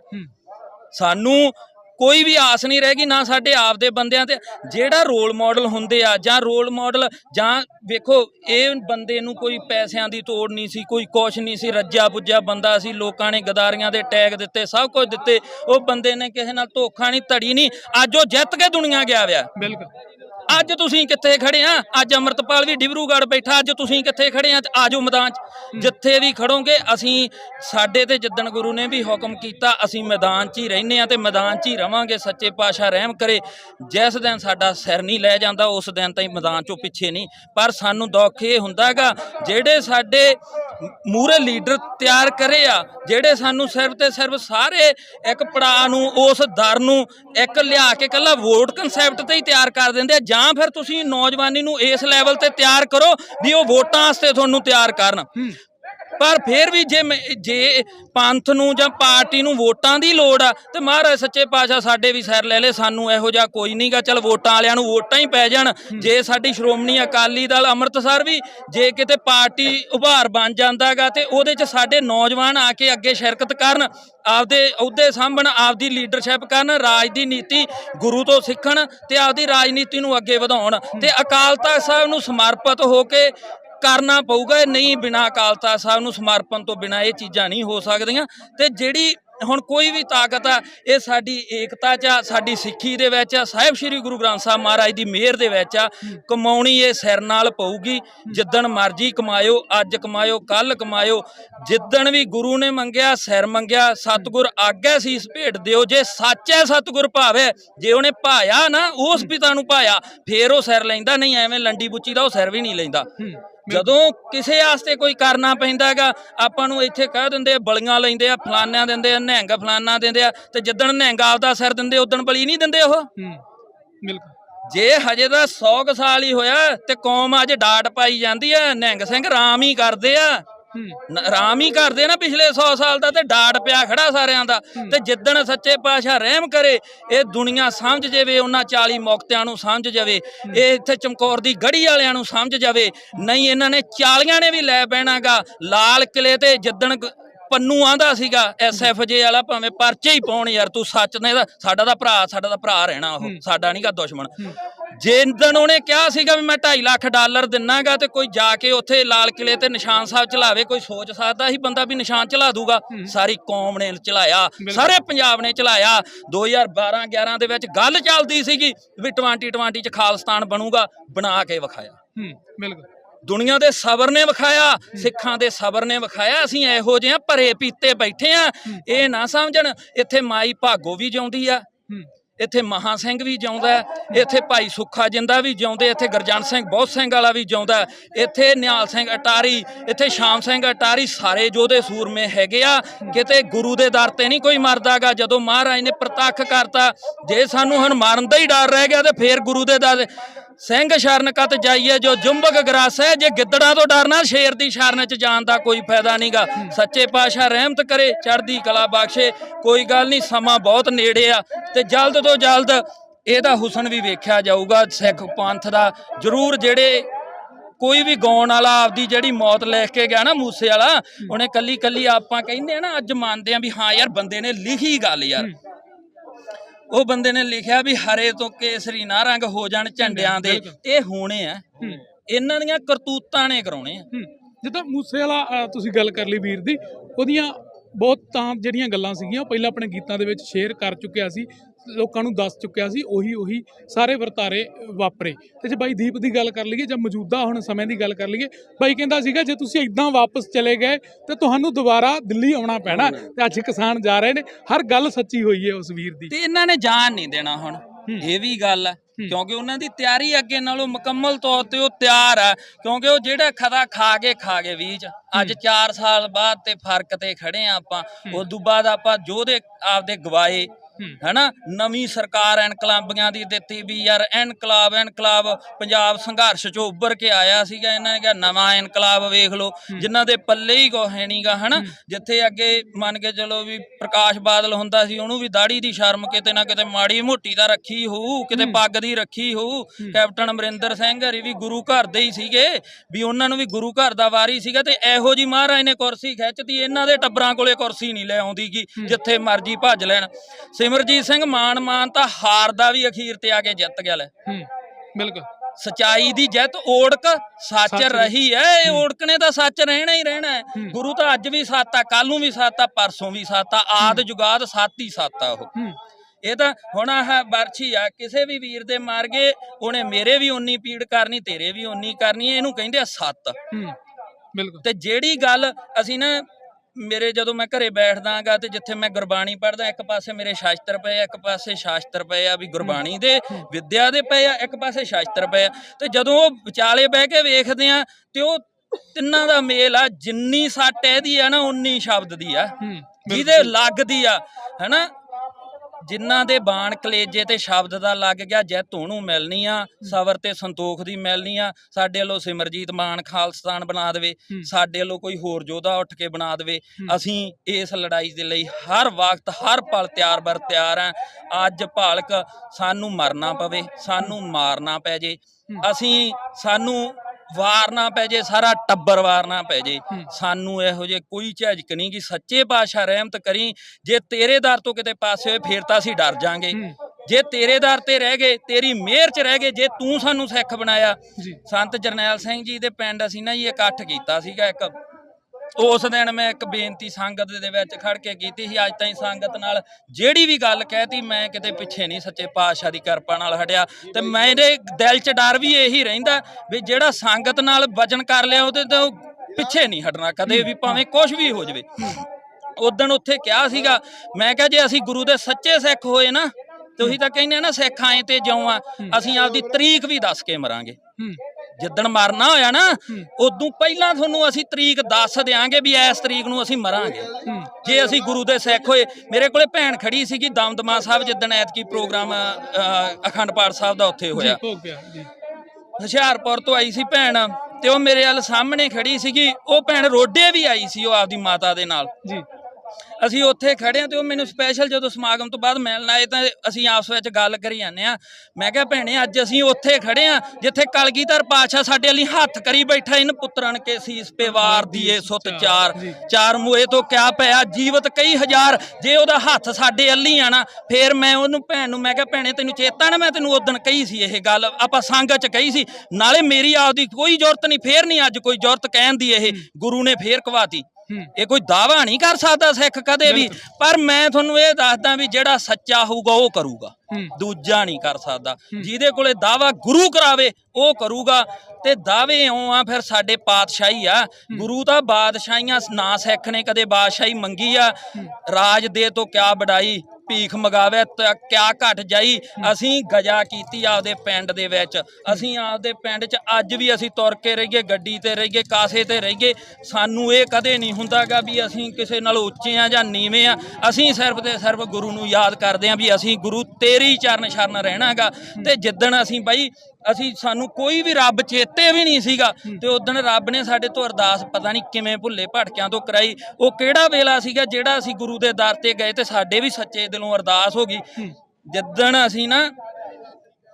A: ਸਾਨੂੰ ਕੋਈ ਵੀ ਆਸ ਨਹੀਂ ਰਹੇਗੀ ਨਾ ਸਾਡੇ ਆਪ ਦੇ ਬੰਦਿਆਂ ਤੇ। ਜਿਹੜਾ ਰੋਲ ਮਾਡਲ ਹੁੰਦੇ ਆ ਜਾਂ ਰੋਲ ਮਾਡਲ ਜਾਂ ਵੇਖੋ, ਇਹ ਬੰਦੇ ਨੂੰ ਕੋਈ ਪੈਸਿਆਂ ਦੀ ਤੋੜ ਨਹੀਂ ਸੀ, ਕੋਈ ਕੁਛ ਨਹੀਂ ਸੀ। ਰੱਜਿਆ ਪੁੱਜਿਆ ਬੰਦਾ ਸੀ, ਲੋਕਾਂ ਨੇ ਗਦਾਰੀਆਂ ਦੇ ਟੈਗ ਦਿੱਤੇ, ਸਭ ਕੁਝ ਦਿੱਤੇ। ਉਹ ਬੰਦੇ ਨੇ ਕਿਸੇ ਨਾਲ ਧੋਖਾ ਨਹੀਂ, ਧੜੀ ਨਹੀਂ। ਅੱਜ ਉਹ ਜਿੱਤ ਕੇ ਦੁਨੀਆ ਗਿਆ ਵਿਆ।
B: ਬਿਲਕੁਲ।
A: ਅੱਜ ਤੁਸੀਂ ਕਿੱਥੇ ਖੜੇ ਆ? ਅੱਜ ਅਮਰਤਪਾਲ ਵੀ ਡਿਬਰੂਗੜ੍ਹ ਬੈਠਾ, ਅੱਜ ਤੁਸੀਂ ਕਿੱਥੇ ਖੜੇ ਆ? ਤੇ ਆਜੋ ਮੈਦਾਨ 'ਚ। ਜਿੱਥੇ ਵੀ ਖੜੋਗੇ, ਅਸੀਂ ਸਾਡੇ ਤੇ ਜਿੱਦਣ ਗੁਰੂ ਨੇ ਵੀ ਹੁਕਮ ਕੀਤਾ, ਅਸੀਂ ਮੈਦਾਨ 'ਚ ਹੀ ਰਹਿੰਦੇ ਆ ਤੇ ਮੈਦਾਨ 'ਚ ਹੀ ਰਵਾਂਗੇ, ਸੱਚੇ ਪਾਤਸ਼ਾਹ ਰਹਿਮ ਕਰੇ। ਜਿਸ ਦਿਨ ਸਾਡਾ ਸਿਰ ਨਹੀਂ ਲੈ ਜਾਂਦਾ, ਉਸ ਦਿਨ ਤਾਂ ਮੈਦਾਨ 'ਚੋਂ ਪਿੱਛੇ ਨਹੀਂ। ਪਰ ਸਾਨੂੰ ਦੁੱਖ ਇਹ ਹੁੰਦਾਗਾ ਜਿਹੜੇ ਸਾਡੇ ਮੂਰੇ ਲੀਡਰ ਤਿਆਰ ਕਰੇ ਆ, ਜਿਹੜੇ ਸਾਨੂੰ ਸਿਰਫ ਤੇ ਸਿਰਫ ਸਾਰੇ ਇੱਕ ਪੜਾਅ ਨੂੰ, ਉਸ ਦਰ ਨੂੰ ਇੱਕ ਲਿਆ ਕੇ ਕੱਲਾ ਵੋਟ ਕਨਸੈਪਟ ਤੇ ਹੀ ਤਿਆਰ ਕਰ ਦਿੰਦੇ ਆ, ਜਾਂ ਫਿਰ ਤੁਸੀਂ ਨੌਜਵਾਨੀ ਨੂੰ ਇਸ ਲੈਵਲ ਤੇ ਤਿਆਰ ਕਰੋ ਵੀ ਉਹ ਵੋਟਾਂ ਵਾਸਤੇ ਤੁਹਾਨੂੰ ਤਿਆਰ ਕਰਨ। ਪਰ ਫਿਰ ਵੀ ਜੇ ਮੈਂ- ਜੇ ਪੰਥ ਨੂੰ ਜਾਂ ਪਾਰਟੀ ਨੂੰ ਵੋਟਾਂ ਦੀ ਲੋੜ ਆ, ਤੇ ਮਹਾਰਾਜ ਸੱਚੇ ਪਾਤਸ਼ਾਹ ਸਾਡੇ ਵੀ ਸਿਰ ਲੈ ਲੈ, ਸਾਨੂੰ ਇਹੋ ਜਿਹਾ ਕੋਈ ਨਹੀਂਗਾ ਚਲ ਵੋਟਾਂ ਵਾਲਿਆਂ ਨੂੰ ਵੋਟਾਂ ਹੀ ਪੈ ਜਾਣ। ਜੇ ਸਾਡੀ ਸ਼੍ਰੋਮਣੀ ਅਕਾਲੀ ਦਲ ਅੰਮ੍ਰਿਤਸਰ ਵੀ ਜੇ ਕਿਤੇ ਪਾਰਟੀ ਉਭਾਰ ਬਣ ਜਾਂਦਾਗਾ ਤੇ ਉਹਦੇ 'ਚ ਸਾਡੇ ਨੌਜਵਾਨ ਆ ਕੇ ਅੱਗੇ ਸ਼ਿਰਕਤ ਕਰਨ, ਆਪਦੇ ਅਹੁਦੇ ਸਾਂਭਣ, ਆਪਦੀ ਲੀਡਰਸ਼ਿਪ ਕਰਨ, ਰਾਜ ਦੀ ਨੀਤੀ, ਗੁਰੂ ਤੋਂ ਸਿੱਖਣ ਤੇ ਆਪਦੀ ਰਾਜਨੀਤੀ ਨੂੰ ਅੱਗੇ ਵਧਾਉਣ। ਤੇ ਅਕਾਲ ਤਖਤ ਸਾਹਿਬ ਨੂੰ ਸਮਰਪਿਤ ਹੋ ਕੇ ਕਰਨਾ ਪਊਗਾ ਇਹ ਨਹੀਂ ਬਿਨਾ ਅਕਾਲ ਤਖਤ ਸਾਹਿਬ ਨੂੰ ਸਮਰਪਣ ਤੋਂ ਬਿਨਾ ਇਹ ਚੀਜ਼ਾਂ ਨਹੀਂ ਹੋ ਸਕਦੀਆਂ। ਤੇ ਜਿਹੜੀ ਹੁਣ ਕੋਈ ਵੀ ਤਾਕਤ ਆ, ਇਹ ਸਾਡੀ ਏਕਤਾ 'ਚ ਆ, ਸਾਡੀ ਸਿੱਖੀ ਦੇ ਵਿੱਚ ਆ, ਸਾਹਿਬ ਸ੍ਰੀ ਗੁਰੂ ਗ੍ਰੰਥ ਸਾਹਿਬ ਮਹਾਰਾਜ ਦੀ ਮਿਹਰ ਦੇ ਵਿੱਚ ਆ, ਕਮਾਉਣੀ ਇਹ ਸਿਰ ਨਾਲ ਪਊਗੀ। ਜਿੱਦਣ ਮਰਜ਼ੀ ਕਮਾਇਓ, ਅੱਜ ਕਮਾਇਓ, ਕੱਲ ਕਮਾਇਓ, ਜਿੱਦਣ ਵੀ ਗੁਰੂ ਨੇ ਮੰਗਿਆ, ਸਿਰ ਮੰਗਿਆ, ਸਤਿਗੁਰ ਆਗਿਆ ਸੀਸ ਭੇਟ ਦਿਓ, ਜੇ ਸੱਚ ਹੈ ਸਤਿਗੁਰ ਭਾਵੇ, ਜੇ ਉਹਨੇ ਭਾਇਆ ਨਾ, ਉਸ ਪਿਤਾ ਨੂੰ ਭਾਇਆ, ਫੇਰ ਉਹ ਸਿਰ ਲੈਂਦਾ, ਨਹੀਂ ਐਵੇਂ ਲੰਡੀ ਬੁੱਚੀ ਦਾ ਉਹ ਸਿਰ ਵੀ ਨਹੀਂ ਲੈਂਦਾ। ਜਦੋਂ ਕਿਸੇ ਵਾਸਤੇ ਕੋਈ ਕਰਨਾ ਪੈਂਦਾ ਹੈਗਾ ਆਪਾਂ ਨੂੰ ਇੱਥੇ ਕਹਿ ਦਿੰਦੇ ਆ ਬਲੀਆਂ ਲੈਂਦੇ ਆ ਫਲਾਨਿਆਂ ਦਿੰਦੇ ਆ ਨਿਹੰਗ ਫਲਾਨਾ ਦਿੰਦੇ ਆ ਤੇ ਜਿੱਦਣ ਨਿਹੰਗ ਆਪਦਾ ਸਿਰ ਦਿੰਦੇ ਉਦਣ ਬਲੀ ਨਹੀਂ ਦਿੰਦੇ ਉਹ?
B: ਹੂੰ ਬਿਲਕੁਲ।
A: ਜੇ ਹਜੇ ਤਾਂ 100 ਕੁ ਸਾਲ ਹੀ ਹੋਇਆ ਤੇ ਕੌਮ ਅੱਜ ਡਾਟ ਪਾਈ ਜਾਂਦੀ ਆ ਨਿਹੰਗ ਸਿੰਘ ਰਾਮ ਹੀ ਕਰਦੇ ਆ।
B: ਹੂੰ।
A: ਨ- ਰਾਮ ਹੀ ਕਰਦੇ ਨਾ ਪਿਛਲੇ 100 ਸਾਲ ਦਾ ਤੇ ਡਾਟ ਪਿਆ ਖੜਾ ਸਾਰਿਆਂ ਦਾ। ਤੇ ਜਿੱਦਣ ਸੱਚੇ ਪਾਤਸ਼ਾਹ ਰਹਿਮ ਕਰੇ ਇਹ ਦੁਨੀਆ ਸਮਝ ਜਾਵੇ ਉਹਨਾਂ 40 ਮੁਕਤਿਆਂ ਨੂੰ ਸਮਝ ਜਾਵੇ। ਇਹ ਇੱਥੇ ਚਮਕੌਰ ਦੀ ਗੜੀ ਵਾਲਿਆਂ ਨੂੰ ਸਮਝ ਜਾਵੇ। ਨਹੀਂ ਇਹਨਾਂ ਨੇ 40 ਨੇ ਵੀ ਲੈ ਬਹਿਣਾਗਾ ਲਾਲ ਕਿਲੇ ਤੇ ਜਿੱਦਣ ਪੰਨੂ ਆਂਦਾ ਸੀਗਾ ਐਸਐਫਜੇ ਵਾਲਾ ਭਾਵੇਂ ਪਰਚੇ ਹੀ ਪਾਉਣ ਯਾਰ ਤੂੰ ਸੱਚ ਨੇ ਸਾਡਾ ਦਾ ਭਰਾ ਸਾਡਾ ਦਾ ਭਰਾ ਰਹਿਣਾ ਉਹ ਸਾਡਾ ਨਹੀਂਗਾ ਦੁਸ਼ਮਣ। ਜਿੰਦਨ ਉਹਨੇ ਕਿਹਾ ਸੀਗਾ ਵੀ ਮੈਂ 2.5 ਲੱਖ ਡਾਲਰ ਦਿਨਾਗਾ ਤੇ ਕੋਈ ਜਾ ਕੇ ਉੱਥੇ ਲਾਲ ਕਿਲੇ ਤੇ ਨਿਸ਼ਾਨ ਸਾਹਿਬ ਚਲਾਵੇ ਕੋਈ ਸੋਚ ਸਕਦਾ ਸੀ ਬੰਦਾ ਵੀ ਨਿਸ਼ਾਨ ਚਲਾ ਦੂਗਾ। ਸਾਰੀ ਕੌਮ ਨੇ ਚਲਾਇਆ ਸਾਰੇ ਪੰਜਾਬ ਨੇ ਚਲਾਇਆ। 2012 11 ਦੇ ਵਿੱਚ ਗੱਲ ਚੱਲਦੀ ਸੀਗੀ ਵੀ 2020 ਚ ਖਾਲਸਤਾਨ ਬਣੂਗਾ ਬਣਾ ਕੇ ਵਿਖਾਇਆ।
B: ਹੂੰ ਬਿਲਕੁਲ।
A: ਦੁਨੀਆ ਦੇ ਸਬਰ ਨੇ ਵਿਖਾਇਆ ਸਿੱਖਾਂ ਦੇ ਸਬਰ ਨੇ ਵਿਖਾਇਆ ਅਸੀਂ ਇਹੋ ਜਿਹੇ ਭਰੇ ਪੀਤੇ ਬੈਠੇ ਆ। ਇਹ ਨਾ ਸਮਝਣ ਇੱਥੇ ਮਾਈ ਭਾਗੋ ਵੀ ਜਿਉਂਦੀ ਆ। ਇੱਥੇ ਮਹਾ ਸਿੰਘ ਵੀ ਜਿਉਂਦਾ ਇੱਥੇ ਭਾਈ ਸੁੱਖਾ ਜਿੰਦਾ ਵੀ ਜਿਉਂਦੇ, ਇੱਥੇ ਗੁਰਜਨ ਸਿੰਘ, ਬਹੁਤ ਸਿੰਘ ਵਾਲਾ ਵੀ ਜਿਉਂਦਾ ਇੱਥੇ ਨਿਹਾਲ ਸਿੰਘ ਅਟਾਰੀ, ਇੱਥੇ ਸ਼ਾਮ ਸਿੰਘ ਅਟਾਰੀ ਸਾਰੇ ਯੋਧੇ ਸੂਰਮੇ ਹੈਗੇ ਆ, ਕਿਤੇ ਗੁਰੂ ਦੇ ਦਰ ਤੇ ਨਹੀਂ ਕੋਈ ਮਰਦਾਗਾ। ਜਦੋਂ ਮਹਾਰਾਜ ਨੇ ਪ੍ਰਤੱਖ ਕਰਤਾ, ਜੇ ਸਾਨੂੰ ਹੁਣ ਮਾਰਨ ਦਾ ਹੀ ਡਰ ਰਹਿ ਗਿਆ ਤੇ ਫੇਰ ਗੁਰੂ ਦੇ ਦਰ ਸਿੰਘ ਸ਼ਰਨ ਕਤ ਜਾਈਏ ਜੋ ਜੁੰਬਕ ਗਰਾਸ ਹੈ ਜੇ ਗਿੱਦੜਾਂ ਤੋਂ ਡਰਨਾ ਸ਼ੇਰ ਦੀ ਸ਼ਰਨ ਚ ਜਾਣ ਦਾ ਕੋਈ ਫਾਇਦਾ ਨਹੀਂਗਾ ਸੱਚੇ ਪਾਤਸ਼ਾਹ ਰਹਿਮਤ ਕਰੇ ਚੜ੍ਹਦੀ ਕਲਾ ਬਖਸ਼ੇ ਕੋਈ ਗੱਲ ਨਹੀਂ ਸਮਾਂ ਬਹੁਤ ਨੇੜੇ ਆ। ਤੇ ਜਲਦ ਤੋਂ ਜਲਦ ਇਹਦਾ ਹੁਸਨ ਵੀ ਵੇਖਿਆ ਜਾਊਗਾ। ਸਿੱਖ ਪੰਥ ਦਾ ਜ਼ਰੂਰ ਜਿਹੜੇ ਕੋਈ ਵੀ ਗਾਉਣ ਵਾਲਾ ਆਪਦੀ ਜਿਹੜੀ ਮੌਤ ਲਿਖ ਕੇ ਗਿਆ ਨਾ ਮੂਸੇ ਵਾਲਾ ਉਹਨੇ ਕੱਲੀ ਕੱਲੀ ਆਪਾਂ ਕਹਿੰਦੇ ਆ ਨਾ ਅੱਜ ਮੰਨਦੇ ਆ ਵੀ ਹਾਂ ਯਾਰ ਬੰਦੇ ਨੇ ਲਿਖੀ ਗੱਲ ਯਾਰ। ਉਹ ਬੰਦੇ ਨੇ ਲਿਖਿਆ ਵੀ ਹਰੇ ਤੋਂ ਕੇਸਰੀ ਨਾ ਰੰਗ ਹੋ ਜਾਣ ਝੰਡਿਆਂ ਦੇ ਇਹ ਹੋਣੇ ਆ। ਇਹਨਾਂ ਦੀਆਂ ਕਰਤੂਤਾਂ ਨੇ ਕਰਾਉਣੇ ਆ।
B: ਜਿੱਦਾਂ ਮੂਸੇ ਵਾਲਾ ਤੁਸੀਂ ਗੱਲ ਕਰ ਲਈ ਵੀਰ ਦੀ ਉਹਦੀਆਂ ਬਹੁਤ ਤਾਂ ਜਿਹੜੀਆਂ ਗੱਲਾਂ ਸੀਗੀਆਂ ਪਹਿਲਾਂ ਆਪਣੇ ਗੀਤਾਂ ਦੇ ਵਿੱਚ ਸ਼ੇਅਰ ਕਰ ਚੁੱਕਿਆ ਸੀ। ਲੋਕਾਂ ਨੂੰ ਦੱਸ ਚੁੱਕਿਆ ਸੀ ਉਹੀ ਉਹੀ ਸਾਰੇ ਵਰਤਾਰੇ ਵਾਪਰੇ। ਤੇ ਜੇ ਬਾਈ ਦੀਪ ਦੀ ਗੱਲ ਕਰ ਲਈਏ ਜਾਂ ਮੌਜੂਦਾ ਹੁਣ ਸਮੇਂ ਦੀ ਗੱਲ ਕਰ ਲਈਏ ਬਾਈ ਕਹਿੰਦਾ ਸੀਗਾ ਜੇ ਤੁਸੀਂ ਇਦਾਂ ਵਾਪਸ ਚਲੇ ਗਏ ਤੇ ਤੁਹਾਨੂੰ ਦੁਬਾਰਾ ਦਿੱਲੀ ਆਉਣਾ ਪੈਣਾ ਤੇ ਅੱਜ ਕਿਸਾਨ ਜਾ ਰਹੇ ਨੇ ਹਰ ਗੱਲ ਸੱਚੀ ਹੋਈ ਹੈ ਉਸ ਵੀਰ ਦੀ।
A: ਤੇ ਇਹਨਾਂ ਨੇ ਜਾਨ ਨਹੀਂ ਦੇਣਾ ਹੁਣ। ਇਹ ਵੀ ਗੱਲ ਹੈ ਕਿਉਂਕਿ ਉਹਨਾਂ ਦੀ ਤਿਆਰੀ ਅੱਗੇ ਨਾਲੋਂ ਮੁਕੰਮਲ ਤੌਰ ਤੇ ਉਹ ਤਿਆਰ ਆ ਕਿਉਂਕਿ ਉਹ ਜਿਹੜਾ ਖਦਾ ਖਾ ਕੇ ਖਾ ਕੇ ਵੀਚ ਅੱਜ 4 ਸਾਲ ਬਾਅਦ ਤੇ ਫ਼ਰਕ ਤੇ ਖੜੇ ਆ ਆਪਾਂ। ਉਸ ਤੋਂ ਬਾਅਦ ਆਪਾਂ ਜੋਧੇ ਆਪਦੇ ਗਵਾਏ ਹੈਨਾ? ਨਵੀਂ ਸਰਕਾਰ ਇਨਕਲਾਬੀਆਂ ਦੀ ਦਿੱਤੀ ਵੀ ਯਾਰ ਇਨਕਲਾਬ ਇਨਕਲਾਬ ਪੰਜਾਬ ਸੰਘਰਸ਼ ਚੋਂ ਉੱਭਰ ਕੇ ਆਇਆ ਸੀਗਾ ਇਹਨਾਂ ਨੇ ਕਿਹਾ ਨਵਾਂ ਇਨਕਲਾਬ ਵੇਖ ਲਓ। ਜਿਨ੍ਹਾਂ ਦੇ ਪੱਲੇ ਹੀ ਕੋ ਹੈ ਨਹੀਂਗਾ ਹਨਾ? ਜਿੱਥੇ ਅੱਗੇ ਮੰਨ ਕੇ ਚਲੋ ਵੀ ਪ੍ਰਕਾਸ਼ ਬਾਦਲ ਹੁੰਦਾ ਸੀ ਉਹਨੂੰ ਵੀ ਦਾੜੀ ਦੀ ਸ਼ਰਮ ਕਿਤੇ ਨਾ ਕਿਤੇ ਮਾੜੀ ਮੋਟੀ ਦਾ ਰੱਖੀ ਹੋਊ ਕਿਤੇ ਪੱਗ ਦੀ ਰੱਖੀ ਹੋਊ। ਕੈਪਟਨ ਅਮਰਿੰਦਰ ਸਿੰਘ ਹਰੀ ਵੀ ਗੁਰੂ ਘਰ ਦੇ ਹੀ ਸੀਗੇ ਵੀ ਉਹਨਾਂ ਨੂੰ ਵੀ ਗੁਰੂ ਘਰ ਦਾ ਵਾਰੀ ਸੀਗਾ ਤੇ ਇਹੋ ਜੀ ਮਹਾਰਾਜ ਨੇ ਕੁਰਸੀ ਖਿੱਚਤੀ ਇਹਨਾਂ ਦੇ ਟੱਬਰਾਂ ਕੋਲੇ ਕੁਰਸੀ ਨਹੀਂ ਲੈ ਆਉਂਦੀਗੀ ਜਿੱਥੇ ਮਰਜ਼ੀ ਭੱਜ ਲੈਣ। ਸਿਮਰਜੀਤ ਸਿੰਘ ਮਾਨ ਮਾਨ ਤਾਂ ਹਾਰ ਦਾ ਵੀ ਅਖੀਰ ਤੇ ਆ ਕੇ ਜਿੱਤ ਗਿਆ ਲੈ।
B: ਹੂੰ ਬਿਲਕੁਲ।
A: ਸਚਾਈ ਦੀ ਜਿੱਤ ਓੜਕ ਸੱਚ
B: ਦੀ।
A: ਰਹੀ ਹੈ ਇਹ ਓੜਕ ਨੇ ਤਾਂ ਸੱਚ ਰਹਿਣਾ ਹੀ ਰਹਿਣਾ ਹੈ। ਗੁਰੂ ਤਾਂ ਅੱਜ ਵੀ ਸੱਤ ਆ ਕੱਲ ਨੂੰ ਵੀ ਸੱਤ ਆ ਪਰਸੋਂ ਵੀ ਸੱਤ ਆ ਆਦ ਜੁਗਾਦ ਸੱਤ ਹੀ ਸੱਤ ਆ ਉਹ। ਇਹ ਤਾਂ ਹੁਣ ਆਹ ਬਰਛੀ ਆ ਕਿਸੇ ਵੀ ਵੀਰ ਦੇ ਮਾਰ ਗਏ ਉਹਨੇ ਮੇਰੇ ਵੀ ਉਨੀ ਪੀੜ ਕਰਨੀ ਤੇਰੇ ਵੀ ਉਨੀ ਕਰਨੀ ਇਹਨੂੰ ਕਹਿੰਦੇ ਆ ਸੱਤ।
B: ਬਿਲਕੁਲ।
A: ਤੇ ਜਿਹੜੀ ਗੱਲ ਅਸੀਂ ਨਾ ਮੇਰੇ ਜਦੋਂ ਮੈਂ ਘਰੇ ਬੈਠਦਾਗਾ ਤੇ ਜਿੱਥੇ ਮੈਂ ਗੁਰਬਾਣੀ ਪੜ੍ਹਦਾ ਇੱਕ ਪਾਸੇ ਮੇਰੇ ਸ਼ਾਸਤਰ ਪਏ ਆ ਇੱਕ ਪਾਸੇ ਸ਼ਾਸਤਰ ਪਏ ਆ ਵੀ ਗੁਰਬਾਣੀ ਦੇ ਵਿਦਿਆ ਦੇ ਪਏ ਆ ਇੱਕ ਪਾਸੇ ਸ਼ਾਸਤਰ ਪਏ ਆ। ਤੇ ਜਦੋਂ ਉਹ ਵਿਚਾਲੇ ਬਹਿ ਕੇ ਵੇਖਦੇ ਆ ਤੇ ਉਹ ਤਿੰਨਾਂ ਦਾ ਮੇਲ ਆ ਜਿੰਨੀ ਸੱਟ ਇਹਦੀ ਆ ਨਾ ਉਨੀ ਸ਼ਬਦ ਦੀ ਆ। ਜਿਹਦੇ ਲੱਗਦੀ ਆ ਹਨਾ? ਜਿਨ੍ਹਾਂ ਦੇ ਬਾਣ ਕਲੇਜੇ ਤੇ ਸ਼ਬਦ ਦਾ ਲੱਗ ਗਿਆ ਜਿੱਤ ਉਹਨੂੰ ਮਿਲਣੀ ਆ ਸਬਰ ਤੇ ਸੰਤੋਖ ਦੀ ਮਿਲਣੀ ਆ ਸਾਡੇ ਵੱਲੋਂ ਸਿਮਰਜੀਤ ਮਾਨ ਖਾਲਸਤਾਨ ਬਣਾ ਦੇਵੇ। ਸਾਡੇ ਵੱਲੋਂ ਕੋਈ ਹੋਰ ਯੋਧਾ ਉੱਠ ਕੇ ਬਣਾ ਦੇਵੇ। ਅਸੀਂ ਇਸ ਲੜਾਈ ਦੇ ਲਈ ਹਰ ਵਕਤ ਹਰ ਪਲ ਤਿਆਰ ਬਰ ਤਿਆਰ ਆ ਅੱਜ ਭਾਲਕ ਸਾਨੂੰ ਮਰਨਾ ਪਵੇ ਸਾਨੂੰ ਮਾਰਨਾ ਪੈ ਜੇ। ਅਸੀਂ ਸਾਨੂੰ ਵਾਰਨਾ ਪੈ ਜੇ ਸਾਰਾ ਟੱਬਰ ਵਾਰਨਾ ਪੈ ਜੇ। ਸਾਨੂੰ ਇਹੋ ਜੇ ਕੋਈ ਝਿਜਕ ਨਹੀਂ ਕਿ ਸੱਚੇ ਪਾਤਸ਼ਾਹ ਰਹਿਮਤ ਕਰੀ। ਜੇ ਤੇਰੇ ਦਰ ਤੋਂ ਕਿਤੇ ਪਾਸੇ ਹੋਏ ਫੇਰ ਤਾਂ ਅਸੀਂ ਡਰ ਜਾਾਂਗੇ। ਜੇ ਤੇਰੇ ਦਰ ਤੇ ਰਹਿ ਗਏ ਤੇਰੀ ਮਿਹਰ 'ਚ ਰਹਿ ਗਏ ਜੇ ਤੂੰ ਸਾਨੂੰ ਸਿੱਖ ਬਣਾਇਆ। ਸੰਤ ਜਰਨੈਲ ਸਿੰਘ ਜੀ ਦੇ ਪਿੰਡ ਅਸੀਂ ਨਾ ਜੀ ਇਕੱਠ ਕੀਤਾ ਸੀਗਾ ਇੱਕ। ਉਸ ਦਿਨ ਮੈਂ ਇੱਕ ਬੇਨਤੀ ਸੰਗਤ ਦੇ ਵਿੱਚ ਖੜ ਕੇ ਕੀਤੀ ਸੀ, ਅੱਜ ਤਾਈਂ ਸੰਗਤ ਨਾਲ ਜਿਹੜੀ ਵੀ ਗੱਲ ਕਹਿਤੀ, ਮੈਂ ਕਿਤੇ ਪਿੱਛੇ ਨਹੀਂ ਸੱਚੇ ਪਾਤਸ਼ਾਹ ਦੀ ਕਿਰਪਾ ਨਾਲ ਹਟਿਆ। ਤੇ ਮੇਰੇ ਦਿਲ 'ਚ ਡਰ ਵੀ ਇਹੀ ਰਹਿੰਦਾ ਵੀ ਜਿਹੜਾ ਸੰਗਤ ਨਾਲ ਵਜਨ ਕਰ ਲਿਆ, ਉਹਦੇ ਤੋਂ ਪਿੱਛੇ ਨਹੀਂ ਹਟਣਾ ਕਦੇ ਵੀ, ਭਾਵੇਂ ਕੁਝ ਵੀ ਹੋ ਜਾਵੇ। ਉਦੋਂ ਉੱਥੇ ਕਿਹਾ ਸੀਗਾ, ਮੈਂ ਕਿਹਾ ਜੇ ਅਸੀਂ ਗੁਰੂ ਦੇ ਸੱਚੇ ਸਿੱਖ ਹੋਏ ਨਾ ਤੁਸੀਂ ਤਾਂ ਕਹਿੰਦੇ ਨਾ, ਸਿੱਖ ਆਏ ਤੇ ਜਿਉਂ ਆ, ਅਸੀਂ ਆਪਦੀ ਤਰੀਕ ਵੀ ਦੱਸ ਕੇ ਮਰਾਂਗੇ। ਜਿੱਦਣ ਮਰਨਾ ਹੋਇਆ ਨਾ। ਉਦੋਂ ਪਹਿਲਾਂ ਤੁਹਾਨੂੰ ਅਸੀਂ ਤਰੀਕ ਦੱਸ ਦਿਆਂਗੇ ਵੀ ਇਸ ਤਰੀਕ ਨੂੰ ਅਸੀਂ ਮਰਾਂਗੇ। ਜੇ ਅਸੀਂ ਗੁਰੂ ਦੇ ਸਿੱਖ ਹੋਏ ਮੇਰੇ ਕੋਲੇ ਭੈਣ ਖੜੀ ਸੀਗੀ ਦਮਦਮਾ ਸਾਹਿਬ ਜਿੱਦਣ ਐਤਕੀ ਪ੍ਰੋਗਰਾਮ ਅਖੰਡ ਪਾਠ ਸਾਹਿਬ ਦਾ ਉੱਥੇ ਹੋਇਆ। ਹੁਸ਼ਿਆਰਪੁਰ ਤੋਂ ਆਈ ਸੀ ਭੈਣ ਤੇ ਉਹ ਮੇਰੇ ਵੱਲ ਸਾਹਮਣੇ ਖੜੀ ਸੀਗੀ ਉਹ ਭੈਣ ਰੋਡੇ ਵੀ ਆਈ ਸੀ ਉਹ ਆਪਦੀ ਮਾਤਾ ਦੇ ਨਾਲ।
B: ਜੀ।
A: ਅਸੀਂ ਉੱਥੇ ਖੜੇ ਆ ਤੇ ਉਹ ਮੈਨੂੰ ਸਪੈਸ਼ਲ ਜਦੋਂ ਸਮਾਗਮ ਤੋਂ ਬਾਅਦ ਮਿਲਣ ਆਏ ਤਾਂ ਅਸੀਂ ਆਪਸ ਵਿੱਚ ਗੱਲ ਕਰੀ ਜਾਂਦੇ ਆ ਮੈਂ ਕਿਹਾ ਭੈਣੇ ਅੱਜ ਅਸੀਂ ਉੱਥੇ ਖੜੇ ਆ ਜਿੱਥੇ ਕਲਗੀਧਰ ਪਾਤਸ਼ਾਹ ਸਾਡੇ ਲਈ ਹੱਥ ਕਰੀ ਬੈਠਾ ਇਨ ਪੁੱਤਰਨ ਕੇ ਸੀਸ ਪੇ ਵਾਰ ਦੀਏ ਸੁਤ ਚਾਰ। ਚਾਰ ਮੂਏ ਤੋਂ ਕਿਆ ਪਿਆ ਜੀਵਤ ਕਈ ਹਜ਼ਾਰ ਜੇ ਉਹਦਾ ਹੱਥ ਸਾਡੇ ਅੱਲੀ ਆਣਾ ਫੇਰ ਮੈਂ ਉਹਨੂੰ ਭੈਣ ਨੂੰ ਮੈਂ ਕਿਹਾ ਭੈਣੇ ਤੈਨੂੰ ਚੇਤਾ ਨਾ ਮੈਂ ਤੈਨੂੰ ਉਦੋਂ ਕਹੀ ਸੀ ਇਹ ਗੱਲ ਆਪਾਂ ਸੰਗਤ ਚ ਕਹੀ ਸੀ ਨਾਲੇ ਮੇਰੀ ਆਪਦੀ ਕੋਈ ਜ਼ਰੂਰਤ ਨਹੀਂ ਫੇਰ ਨਹੀਂ ਅੱਜ ਕੋਈ ਜ਼ਰੂਰਤ ਕਹਿਣ ਦੀ ਇਹ ਗੁਰੂ ਨੇ ਫੇਰ ਕਵਾਤੀ ਇਹ ਕੋਈ ਦਾਵਾ ਨਹੀਂ ਕਰ ਸਕਦਾ ਸਿੱਖ ਕਦੇ ਵੀ। ਪਰ ਮੈਂ ਤੁਹਾਨੂੰ ਇਹ ਦੱਸਦਾ ਵੀ ਜਿਹੜਾ ਸੱਚਾ ਹੋਊਗਾ ਉਹ ਕਰੂਗਾ। ਦੂਜਾ ਨਹੀਂ ਕਰ ਸਕਦਾ। ਜਿਹਦੇ ਕੋਲੇ ਦਾਵਾ ਗੁਰੂ ਕਰਾਵੇ ਉਹ ਕਰੂਗਾ। ਤੇ ਦਾਵੇ ਇਉਂ ਆ ਫਿਰ ਸਾਡੇ ਪਾਤਸ਼ਾਹੀ ਆ। ਗੁਰੂ ਤਾਂ ਬਾਦਸ਼ਾਹੀਆਂ ਨਾ ਸਿੱਖ ਨੇ ਕਦੇ ਬਾਦਸ਼ਾਹੀ ਮੰਗੀ ਆ। ਰਾਜ ਦੇ ਤੋਂ ਕਿਆ ਬੜਾਈ ਭੀਖ ਮਗਾਵੇ, ਤਾਂ, ਕਿਆ ਘਟ ਜਾਈ? ਅਸੀਂ ਗਜਾ ਕੀਤੀ ਆਪਦੇ ਪਿੰਡ ਦੇ ਵਿੱਚ। ਅਸੀਂ ਆਪਦੇ ਪਿੰਡ 'ਚ ਅੱਜ ਵੀ ਅਸੀਂ ਤੁਰ ਕੇ ਰਹੀਏ, ਗੱਡੀ ਤੇ ਰਹੀਏ, ਕਾਸੇ ਤੇ ਰਹੀਏ। ਸਾਨੂੰ ਇਹ ਕਦੇ ਨਹੀਂ ਹੁੰਦਾਗਾ ਵੀ ਅਸੀਂ ਕਿਸੇ ਨਾਲ ਉੱਚੇ ਆ ਜਾਂ ਨੀਵੇਂ ਆ। ਅਸੀਂ ਸਿਰਫ ਤੇ ਸਿਰਫ ਗੁਰੂ ਨੂੰ ਯਾਦ ਕਰਦੇ ਆ ਵੀ ਅਸੀਂ ਗੁਰੂ ਤੇਰੀ ਚਰਨ ਸ਼ਰਨ ਰਹਿਣਾਗਾ। ਤੇ ਜਿੱਦਣ ਅਸੀਂ ਬਾਈ ਅਸੀਂ ਸਾਨੂੰ ਕੋਈ ਵੀ ਰੱਬ ਚੇਤੇ ਵੀ ਨਹੀਂ ਸੀਗਾ ਤੇ ਉਦੋਂ ਰੱਬ ਨੇ ਸਾਡੇ ਤੋਂ ਅਰਦਾਸ ਪਤਾ ਨਹੀਂ ਕਿਵੇਂ ਭੁੱਲੇ ਭਟਕਿਆਂ ਤੋਂ ਕਰਾਈ। ਉਹ ਕਿਹੜਾ ਵੇਲਾ ਸੀਗਾ ਜਿਹੜਾ ਅਸੀਂ ਗੁਰੂ ਦੇ ਦਰ ਤੇ ਗਏ ਤੇ ਸਾਡੇ ਵੀ ਸੱਚੇ ਦਿਲੋਂ ਅਰਦਾਸ ਹੋ ਗਈ। ਜਿੱਦਣ ਅਸੀਂ ਨਾ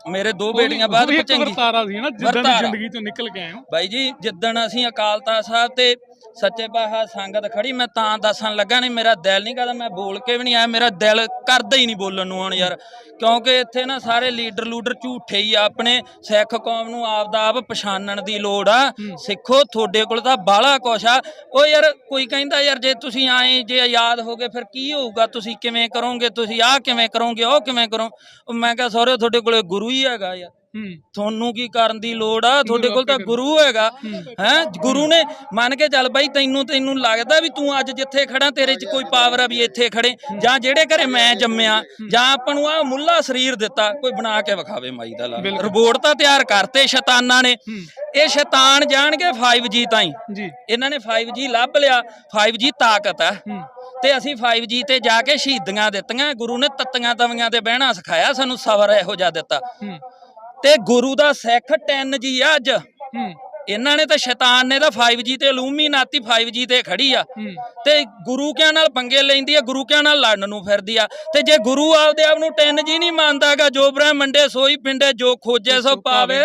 A: ਮੇਰੇ ਦੋ ਬੇਟੀਆਂ ਬਾਅਦ ਚੰਗੀ
B: ਵਰਤਾਰਾ ਸੀ ਨਾ ਜਿੱਦਾਂ ਦੀ
A: ਵਰਤਾਰਾ।
B: ਜ਼ਿੰਦਗੀ ਚੋਂ ਨਿਕਲ ਕੇ ਆਏ ਹੋ।
A: ਬਾਈ ਜੀ ਜਿੱਦਣ ਅਸੀਂ ਅਕਾਲ ਤਖਤ ਸਾਹਿਬ ਤੇ ਸੱਚੇ ਪਾਤਸ਼ਾਹ ਸੰਗਤ ਖੜੀ ਮੈਂ ਤਾਂ ਦੱਸਣ ਲੱਗਾ ਨਹੀਂ ਮੇਰਾ ਦਿਲ ਨਹੀਂ ਕਰਦਾ ਮੈਂ ਬੋਲ ਕੇ ਵੀ ਨਹੀਂ ਆਇਆ ਮੇਰਾ ਦਿਲ ਕਰਦਾ ਹੀ ਨਹੀਂ ਬੋਲਣ ਨੂੰ ਹੁਣ ਯਾਰ। ਕਿਉਂਕਿ ਇੱਥੇ ਨਾ ਸਾਰੇ ਲੀਡਰ ਲੂਡਰ ਝੂਠੇ ਹੀ ਆ ਆਪਣੇ ਸਿੱਖ ਕੌਮ ਨੂੰ ਆਪ ਦਾ ਆਪ ਪਛਾਣਨ ਦੀ ਲੋੜ ਆ। ਸਿੱਖੋ ਤੁਹਾਡੇ ਕੋਲ ਤਾਂ ਬਾਹਲਾ ਕੁਛ ਆ। ਉਹ ਯਾਰ ਕੋਈ ਕਹਿੰਦਾ ਯਾਰ ਜੇ ਤੁਸੀਂ ਆਏ ਜੇ ਆਜ਼ਾਦ ਹੋਗੇ ਫਿਰ ਕੀ ਹੋਊਗਾ? ਤੁਸੀਂ ਕਿਵੇਂ ਕਰੋਗੇ? ਤੁਸੀਂ ਆਹ ਕਿਵੇਂ ਕਰੋਗੇ? ਉਹ ਕਿਵੇਂ ਕਰੋ? ਉਹ ਮੈਂ ਕਿਹਾ ਸਹੁਰੇ ਤੁਹਾਡੇ ਕੋਲੇ ਗੁਰੂ ਹੀ ਹੈਗਾ ਯਾਰ।
B: ਹੂੰ
A: ਤੁਹਾਨੂੰ ਕੀ ਕਰਨ ਦੀ ਲੋੜ ਆ? ਤੁਹਾਡੇ ਕੋਲ ਤਾਂ ਗੁਰੂ ਹੈਗਾ। ਹੈ। ਗੁਰੂ ਨੇ ਮੰਨ ਕੇ ਚੱਲ ਬਾਈ ਤੈਨੂੰ ਤੈਨੂੰ ਲੱਗਦਾ ਵੀ ਤੂੰ ਅੱਜ ਜਿੱਥੇ ਖੜਾ ਤੇਰੇ 'ਚ ਕੋਈ ਪਾਵਰ ਆ ਵੀ ਇੱਥੇ ਖੜੇ ਜਾਂ ਜਿਹੜੇ ਘਰੇ ਮੈਂ ਜੰਮਿਆ ਜਾਂ ਆਪਾਂ ਨੂੰ ਆ ਮੁੱਲਾ ਸਰੀਰ ਦਿੱਤਾ ਕੋਈ ਬਣਾ ਕੇ ਵਿਖਾਵੇ ਮਾਈ ਦਾ ਲਾ। ਰਿਪੋਰਟ ਤਾਂ ਤਿਆਰ ਕਰਤੇ ਸ਼ੈਤਾਨਾਂ ਨੇ। ਇਹ ਸ਼ੈਤਾਨ ਜਾਣਗੇ 5G ਤਾਈਂ।
B: ਜੀ।
A: ਇਹਨਾਂ ਨੇ 5G ਲੱਭ ਲਿਆ। 5G ਤਾਕਤ ਹੂੰ। ਤੇ ਅਸੀਂ 5G ਤੇ ਜਾ ਕੇ ਸ਼ਹੀਦੀਆਂ ਦਿੱਤੀਆਂ ਗੁਰੂ ਨੇ ਤੱਤੀਆਂ ਤਵੀਆਂ ਤੇ ਬਹਿਣਾ ਸਿਖਾਇਆ ਸਾਨੂੰ ਸਬਰ ਇਹੋ ਜਿਹਾ ਦਿੱਤਾ। ਤੇ ਗੁਰੂ ਦਾ ਸਿੱਖ 10G ਆ ਅੱਜ। ਇਹਨਾਂ ਨੇ ਤਾਂ ਸ਼ੈਤਾਨ ਨੇ ਤਾਂ 5G ਤੇ ਇਲੂਮੀਨਾਤੀ 5G ਤੇ ਖੜੀ ਆ। ਤੇ ਗੁਰੂ ਕਿਆਂ ਨਾਲ ਪੰਗੇ ਲੈਂਦੀ ਆ ਗੁਰੂ ਕਿਆਂ ਨਾਲ ਲੜਨ ਨੂੰ ਫਿਰਦੀ ਆ। ਤੇ ਜੇ ਗੁਰੂ ਆਪਦੇ ਆਪ ਨੂੰ 10G ਨਹੀਂ ਮੰਨਦਾਗਾ ਜੋ ਬ੍ਰਹਮੰਡੇ ਸੋਈ ਪਿੰਡੇ ਜੋ ਖੋਜੇ ਸੋ ਪਾਵੇ